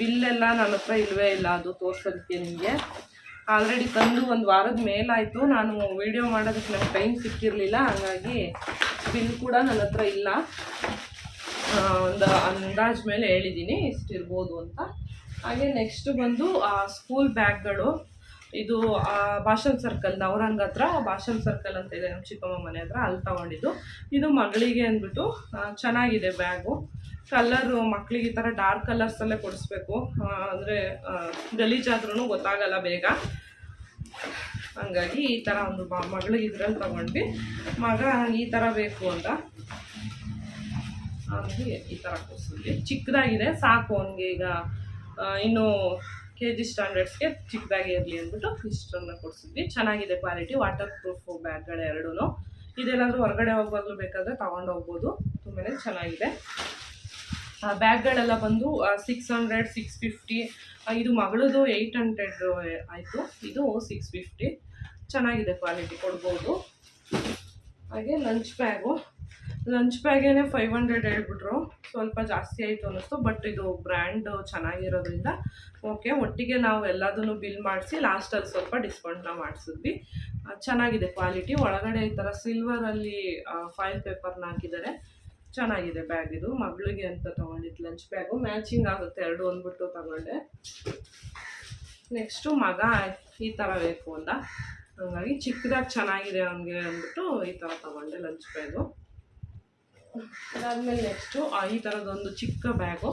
ಬಿಲ್ಲೆಲ್ಲ ನನ್ನ ಹತ್ರ ಇಲ್ಲವೇ ಇಲ್ಲ, ಅದು ತೋರ್ಸೋದಕ್ಕೆ ನಿಮಗೆ. ಆಲ್ರೆಡಿ ತಂದು ಒಂದು ವಾರದ ಮೇಲಾಯಿತು. ನಾನು ವಿಡಿಯೋ ಮಾಡೋದಕ್ಕೆ ನಂಗೆ ಟೈಮ್ ಸಿಕ್ಕಿರಲಿಲ್ಲ. ಹಾಗಾಗಿ ಬಿಲ್ ಕೂಡ ನನ್ನ ಹತ್ರ ಇಲ್ಲ. ಒಂದು ಅಂದಾಜ್ ಮೇಲೆ ಹೇಳಿದ್ದೀನಿ ಇಷ್ಟಿರ್ಬೋದು ಅಂತ. ಹಾಗೆ ನೆಕ್ಸ್ಟ್ ಬಂದು ಆ ಸ್ಕೂಲ್ ಬ್ಯಾಗ್ಗಳು ಇದು ಆ, ಭಾಷನ್ ಸರ್ಕಲ್ ನವರಂಗ್ ಹತ್ರ ಭಾಷನ್ ಸರ್ಕಲ್ ಅಂತ ಇದೆ. ನಮ್ಮ ಚಿಕ್ಕಮ್ಮ ಮನೆ ಹತ್ರ ಅಲ್ಲಿ ತಗೊಂಡಿದ್ದು. ಇದು ಮಗಳಿಗೆ ಅಂದ್ಬಿಟ್ಟು ಚೆನ್ನಾಗಿದೆ ಬ್ಯಾಗು ಕಲರು ಮಕ್ಳಿಗೆ ಈ ಥರ ಡಾರ್ಕ್ ಕಲರ್ಸಲ್ಲೇ ಕೊಡಿಸ್ಬೇಕು. ಅಂದರೆ ಗಲೀಜಾದ್ರೂ ಗೊತ್ತಾಗಲ್ಲ ಬೇಗ. ಹಂಗಾಗಿ ಈ ಥರ ಒಂದು ಮಗಳಿಗೆ ಇದ್ರಲ್ಲಿ ತಗೊಂಡ್ವಿ. ಮಗ ಈ ಥರ ಬೇಕು ಅಂತ. ಹಾಗಾಗಿ ಈ ಥರ ಕೊಡಿಸಿದ್ವಿ. ಚಿಕ್ಕದಾಗಿದೆ, ಸಾಕು ಅವನಿಗೆ ಈಗ. ಇನ್ನೂ ಕೆ ಜಿ ಸ್ಟ್ಯಾಂಡರ್ಡ್ಸ್ಗೆ ಚಿಕ್ಕದಾಗಿ ಇರಲಿ ಅಂದ್ಬಿಟ್ಟು ಇಷ್ಟನ್ನು ಕೊಡಿಸಿದ್ವಿ. ಚೆನ್ನಾಗಿದೆ ಕ್ವಾಲಿಟಿ ವಾಟರ್ ಪ್ರೂಫ್ ಬ್ಯಾಗ್ಗಳು ಎರಡೂ ಇದೆಲ್ಲಾದರೂ ಹೊರಗಡೆ ಹೋಗುವಾಗಲೂ ಬೇಕಾದರೆ ತೊಗೊಂಡು ಹೋಗ್ಬೋದು. ತುಂಬಾ ಚೆನ್ನಾಗಿದೆ. ಬ್ಯಾಗ್ಗಳೆಲ್ಲ ಬಂದು ಸಿಕ್ಸ್ ಹಂಡ್ರೆಡ್ ಸಿಕ್ಸ್ ಫಿಫ್ಟಿ ಇದು ಮಗಳದು ಏಯ್ಟ್ ಹಂಡ್ರೆಡ್ ಆಯಿತು. ಇದು ಸಿಕ್ಸ್ ಫಿಫ್ಟಿ ಚೆನ್ನಾಗಿದೆ ಕ್ವಾಲಿಟಿ ಕೊಡ್ಬೋದು. ಹಾಗೆ ಲಂಚ್ ಬ್ಯಾಗು ಲಂಚ್ ಬ್ಯಾಗೇನೆ ಫೈವ್ ಹಂಡ್ರೆಡ್ ಹೇಳ್ಬಿಟ್ರು, ಸ್ವಲ್ಪ ಜಾಸ್ತಿ ಆಯಿತು ಅನ್ನಿಸ್ತು ಬಟ್ ಇದು ಬ್ರ್ಯಾಂಡ್ ಚೆನ್ನಾಗಿರೋದ್ರಿಂದ ಓಕೆ ಒಟ್ಟಿಗೆ ನಾವು ಎಲ್ಲದನ್ನು ಬಿಲ್ ಮಾಡಿಸಿ ಲಾಸ್ಟಲ್ಲಿ ಸ್ವಲ್ಪ ಡಿಸ್ಕೌಂಟ್ನ ಮಾಡಿಸಿದ್ವಿ. ಚೆನ್ನಾಗಿದೆ ಕ್ವಾಲಿಟಿ ಒಳಗಡೆ ಈ ಥರ ಸಿಲ್ವರಲ್ಲಿ ಫೈಲ್ ಪೇಪರ್ನ ಹಾಕಿದ್ದಾರೆ. ಚೆನ್ನಾಗಿದೆ ಬ್ಯಾಗ್ ಇದು. ಮಗಳಿಗೆ ಅಂತ ತೊಗೊಂಡಿದ್ದು ಲಂಚ್ ಬ್ಯಾಗು ಮ್ಯಾಚಿಂಗ್ ಆಗುತ್ತೆ ಎರಡು ಅಂದ್ಬಿಟ್ಟು ತಗೊಂಡೆ. ನೆಕ್ಸ್ಟು ಮಗ ಈ ಥರ ಬೇಕು ಅಂತ. ಹಾಗಾಗಿ ಚಿಕ್ಕದಾಗಿ ಚೆನ್ನಾಗಿದೆ ಅವನಿಗೆ ಅಂದ್ಬಿಟ್ಟು ಈ ಥರ ತಗೊಂಡೆ ಲಂಚ್ ಬ್ಯಾಗು ಅದಾದಮೇಲೆ ನೆಕ್ಸ್ಟು ಈ ಥರದೊಂದು ಚಿಕ್ಕ ಬ್ಯಾಗು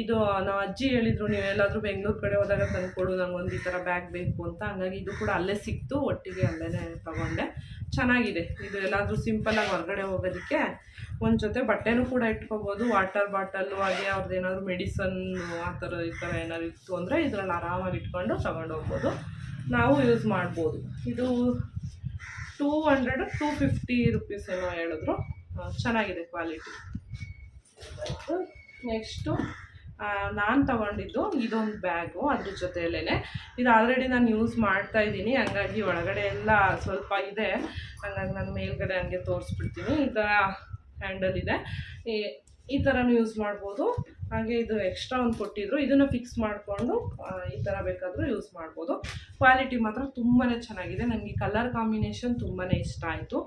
ಇದು ನಾವು ಅಜ್ಜಿ ಹೇಳಿದ್ರು, ನೀವು ಎಲ್ಲಾದರೂ ಬೆಂಗಳೂರು ಕಡೆ ಹೋದಾಗ ತಂದ್ಕೊಡು ಒಂದು ಈ ಥರ ಬ್ಯಾಗ್ ಬೇಕು ಅಂತ. ಹಂಗಾಗಿ ಇದು ಕೂಡ ಅಲ್ಲೇ ಸಿಕ್ತು, ಒಟ್ಟಿಗೆ ಅಲ್ಲೇ ತಗೊಂಡೆ. ಚೆನ್ನಾಗಿದೆ. ಇದು ಎಲ್ಲಾದರೂ ಸಿಂಪಲಾಗಿ ಹೊರಗಡೆ ಹೋಗೋದಕ್ಕೆ ಒಂದು ಜೊತೆ ಬಟ್ಟೆನೂ ಕೂಡ ಇಟ್ಕೋಬೋದು. ವಾಟರ್ ಬಾಟಲ್ಲು ಹಾಗೆ ಅವ್ರದ್ದು ಏನಾದರೂ ಮೆಡಿಸನ್ ಆ ಥರ ಈ ಥರ ಏನಾದ್ರು ಇತ್ತು ಅಂದರೆ ಇದರಲ್ಲಿ ಆರಾಮಾಗಿ ಇಟ್ಕೊಂಡು ತಗೊಂಡು ಹೋಗ್ಬೋದು. ನಾವು ಯೂಸ್ ಮಾಡ್ಬೋದು. ಇದು two hundred two fifty rupees ಏನೋ ಹೇಳಿದ್ರು. ಚೆನ್ನಾಗಿದೆ ಕ್ವಾಲಿಟಿ ನೆಕ್ಸ್ಟು ನಾನು ತಗೊಂಡಿದ್ದು ಇದೊಂದು ಬ್ಯಾಗು ಅದ್ರ ಜೊತೆಯಲ್ಲೇ ಇದು ಆಲ್ರೆಡಿ ನಾನು ಯೂಸ್ ಮಾಡ್ತಾ ಇದ್ದೀನಿ. ಹಂಗಾಗಿ ಒಳಗಡೆ ಎಲ್ಲ ಸ್ವಲ್ಪ ಇದೆ. ಹಂಗಾಗಿ ನಾನು ಮೇಲ್ಗಡೆ ಹಂಗೆ ತೋರಿಸ್ಬಿಡ್ತೀನಿ. ಈ ಥರ ಹ್ಯಾಂಡಲ್ ಇದೆ. ಈ- ಈ ಥರನೂ ಯೂಸ್ ಮಾಡ್ಬೋದು. ಹಾಗೆ ಇದು ಎಕ್ಸ್ಟ್ರಾ ಒಂದು ಕೊಟ್ಟಿದ್ರು. ಇದನ್ನು ಫಿಕ್ಸ್ ಮಾಡಿಕೊಂಡು ಈ ಥರ ಬೇಕಾದರೂ ಯೂಸ್ ಮಾಡ್ಬೋದು. ಕ್ವಾಲಿಟಿ ಮಾತ್ರ ತುಂಬಾ ಚೆನ್ನಾಗಿದೆ. ನನಗೆ ಕಲರ್ ಕಾಂಬಿನೇಷನ್ ತುಂಬಾ ಇಷ್ಟ ಆಯಿತು.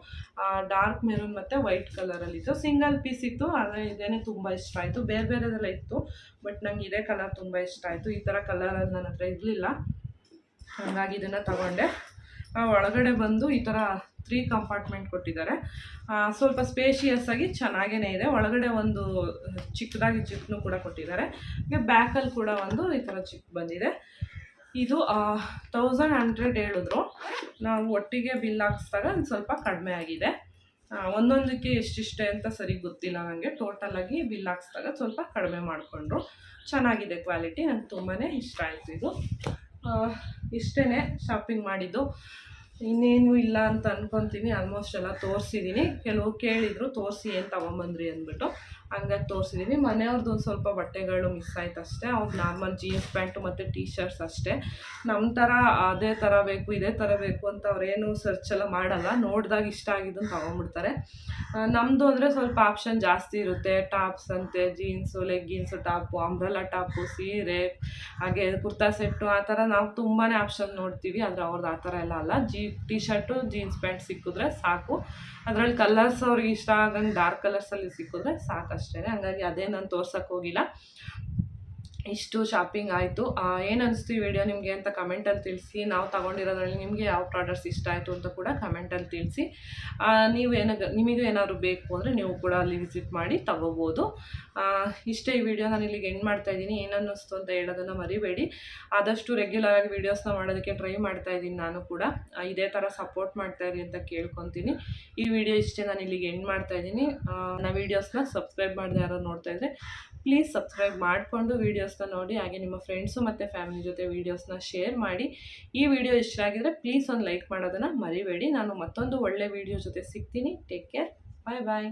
ಡಾರ್ಕ್ ಮೆರೂನ್ ಮತ್ತು ವೈಟ್ ಕಲರಲ್ಲಿತ್ತು ಸಿಂಗಲ್ ಪೀಸ್ ಇತ್ತು, ಆದರೆ ಇದೇನೆ ತುಂಬ ಇಷ್ಟ ಆಯಿತು. ಬೇರೆ ಬೇರೆದೆಲ್ಲ ಇತ್ತು ಬಟ್ ನಂಗೆ ಇದೇ ಕಲರ್ ತುಂಬ ಇಷ್ಟ ಆಯಿತು. ಈ ಥರ ಕಲರ್ ನನ್ನ ಹತ್ರ ಇರಲಿಲ್ಲ. ಹಾಗಾಗಿ ಇದನ್ನು ತಗೊಂಡೆ. ಒಳಗಡೆ ಬಂದು ಈ ಥರ ತ್ರೀ ಕಂಪಾರ್ಟ್ಮೆಂಟ್ ಕೊಟ್ಟಿದ್ದಾರೆ. ಸ್ವಲ್ಪ ಸ್ಪೇಷಿಯಸ್ ಆಗಿ ಚೆನ್ನಾಗೇ ಇದೆ. ಒಳಗಡೆ ಒಂದು ಚಿಕ್ಕದಾಗಿ ಜಿಪ್ನು ಕೂಡ ಕೊಟ್ಟಿದ್ದಾರೆ. ಹಾಗೆ ಬ್ಯಾಕಲ್ಲಿ ಕೂಡ ಒಂದು ಈ ಥರ ಚಿಪ್ ಬಂದಿದೆ. ಇದು ತೌಸಂಡ್ ಹಂಡ್ರೆಡ್ ಹೇಳಿದ್ರು. ನಾವು ಒಟ್ಟಿಗೆ ಬಿಲ್ ಹಾಕ್ಸ್ದಾಗ ಒಂದು ಸ್ವಲ್ಪ ಕಡಿಮೆ ಆಗಿದೆ. ಒಂದೊಂದಕ್ಕೆ ಎಷ್ಟಿಷ್ಟೇ ಅಂತ ಸರಿ ಗೊತ್ತಿಲ್ಲ ನನಗೆ ಟೋಟಲಾಗಿ ಬಿಲ್ ಹಾಕ್ಸ್ದಾಗ ಸ್ವಲ್ಪ ಕಡಿಮೆ ಮಾಡಿಕೊಂಡ್ರು. ಚೆನ್ನಾಗಿದೆ ಕ್ವಾಲಿಟಿ ನಂಗೆ ತುಂಬಾ ಇಷ್ಟ ಆಯಿತು ಇದು. ಇಷ್ಟೇ ಶಾಪಿಂಗ್ ಮಾಡಿದ್ದು. ಇನ್ನೇನು ಇಲ್ಲ ಅಂತ ಅನ್ಕೊತೀನಿ ಆಲ್ಮೋಸ್ಟ್ ಎಲ್ಲ ತೋರಿಸಿದ್ದೀನಿ ಕೆಲವು ಕೇಳಿದರು ತೋರಿಸಿ ಏನು ತೊಗೊಂಬಂದ್ರಿ ಅಂದ್ಬಿಟ್ಟು. ಹಂಗಾಗಿ ತೋರಿಸಿದ್ದೀನಿ ಮನೆಯವ್ರದ್ದು ಒಂದು ಸ್ವಲ್ಪ ಬಟ್ಟೆಗಳು ಮಿಸ್ ಆಯ್ತು ಅಷ್ಟೇ ಅವ್ರು ನಾರ್ಮಲ್ ಜೀನ್ಸ್ ಪ್ಯಾಂಟು ಮತ್ತು ಟೀ ಶರ್ಟ್ಸ್ ಅಷ್ಟೇ. ನಮ್ಮ ಥರ ಅದೇ ಥರ ಬೇಕು, ಇದೇ ಥರ ಬೇಕು ಅಂತ ಅವ್ರೇನು ಸರ್ಚ್ ಎಲ್ಲ ಮಾಡಲ್ಲ. ನೋಡಿದಾಗ ಇಷ್ಟ ಆಗಿದ್ದನ್ನು ತೊಗೊಂಬಿಡ್ತಾರೆ ನಮ್ಮದು ಅಂದರೆ ಸ್ವಲ್ಪ ಆಪ್ಷನ್ ಜಾಸ್ತಿ ಇರುತ್ತೆ. ಟಾಪ್ಸ್ ಅಂತೆ jeans leggings top umbrella top ಸೀರೆ, ಹಾಗೆ ಕುರ್ತಾ ಸೆಟ್ಟು ಆ ಥರ ನಾವು ತುಂಬಾ ಆಪ್ಷನ್ ನೋಡ್ತೀವಿ. ಆದರೆ ಅವ್ರದ್ದು ಆ ಥರ ಎಲ್ಲ ಅಲ್ಲ. ಜೀ ಟಿ ಶರ್ಟು ಜೀನ್ಸ್ ಪ್ಯಾಂಟ್ ಸಿಕ್ಕಿದ್ರೆ ಸಾಕು. ಅದರಲ್ಲಿ ಕಲರ್ಸ್ ಅವ್ರಿಗೆ ಇಷ್ಟ ಆಗಂಗೆ ಡಾರ್ಕ್ ಕಲರ್ಸಲ್ಲಿ ಸಿಕ್ಕಿದ್ರೆ ಸಾಕಷ್ಟೇ ಹಂಗಾಗಿ ಅದೇ ನಾನು ತೋರ್ಸೋಕ್ಕೆ ಹೋಗಿಲ್ಲ. ಇಷ್ಟು ಶಾಪಿಂಗ್ ಆಯಿತು. ಏನು ಅನಿಸ್ತು ಈ ವಿಡಿಯೋ ನಿಮಗೆ ಅಂತ ಕಮೆಂಟಲ್ಲಿ ತಿಳಿಸಿ. ನಾವು ತೊಗೊಂಡಿರೋದ್ರಲ್ಲಿ ನಿಮಗೆ ಯಾವ ಪ್ರಾಡಕ್ಟ್ಸ್ ಇಷ್ಟ ಆಯಿತು ಅಂತ ಕೂಡ ಕಮೆಂಟಲ್ಲಿ ತಿಳಿಸಿ. ನೀವು ಏನಾಗ, ನಿಮಗೂ ಏನಾದರೂ ಬೇಕು ಅಂದರೆ ನೀವು ಕೂಡ ಅಲ್ಲಿ ವಿಸಿಟ್ ಮಾಡಿ ತಗೋಬೋದು. ಇಷ್ಟೇ ಈ ವಿಡಿಯೋ ನಾನು ಇಲ್ಲಿಗೆ ಎಂಡ್ ಮಾಡ್ತಾ ಇದ್ದೀನಿ. ಏನು ಅನ್ನಿಸ್ತು ಅಂತ ಹೇಳೋದನ್ನು ಮರಿಬೇಡಿ. ಆದಷ್ಟು ರೆಗ್ಯುಲರ್ ಆಗಿ ವೀಡಿಯೋಸ್ನ ಮಾಡೋದಕ್ಕೆ ಟ್ರೈ ಮಾಡ್ತಾ ಇದ್ದೀನಿ ನಾನು ಕೂಡ. ಇದೇ ಥರ ಸಪೋರ್ಟ್ ಮಾಡ್ತಾ ಇರಿ ಅಂತ ಕೇಳ್ಕೊತೀನಿ. ಈ ವಿಡಿಯೋ ಇಷ್ಟೇ ನಾನು ಇಲ್ಲಿಗೆ ಎಂಡ್ ಮಾಡ್ತಾ ಇದ್ದೀನಿ. ನನ್ನ ವೀಡಿಯೋಸ್ನ ಸಬ್ಸ್ಕ್ರೈಬ್ ಮಾಡದೆ ಯಾರೋ ನೋಡ್ತಾ ಇದ್ದರೆ ಪ್ಲೀಸ್ ಸಬ್ಸ್ಕ್ರೈಬ್ ಮಾಡಿಕೊಂಡು ವೀಡಿಯೋಸ್ನ ನೋಡಿ, ಹಾಗೆ ನಿಮ್ಮ ಫ್ರೆಂಡ್ಸು ಮತ್ತು ಫ್ಯಾಮಿಲಿ ಜೊತೆ ವೀಡಿಯೋಸ್ನ ಶೇರ್ ಮಾಡಿ. ಈ ವಿಡಿಯೋ ಇಷ್ಟ ಆಗಿದ್ರೆ ಪ್ಲೀಸ್ ಒಂದು ಲೈಕ್ ಮಾಡೋದನ್ನು ಮರಿಬೇಡಿ. ನಾನು ಮತ್ತೊಂದು ಒಳ್ಳೆ ವಿಡಿಯೋ ಜೊತೆ ಸಿಗ್ತೀನಿ. ಟೇಕ್ ಕೇರ್ ಬಾಯ್ ಬಾಯ್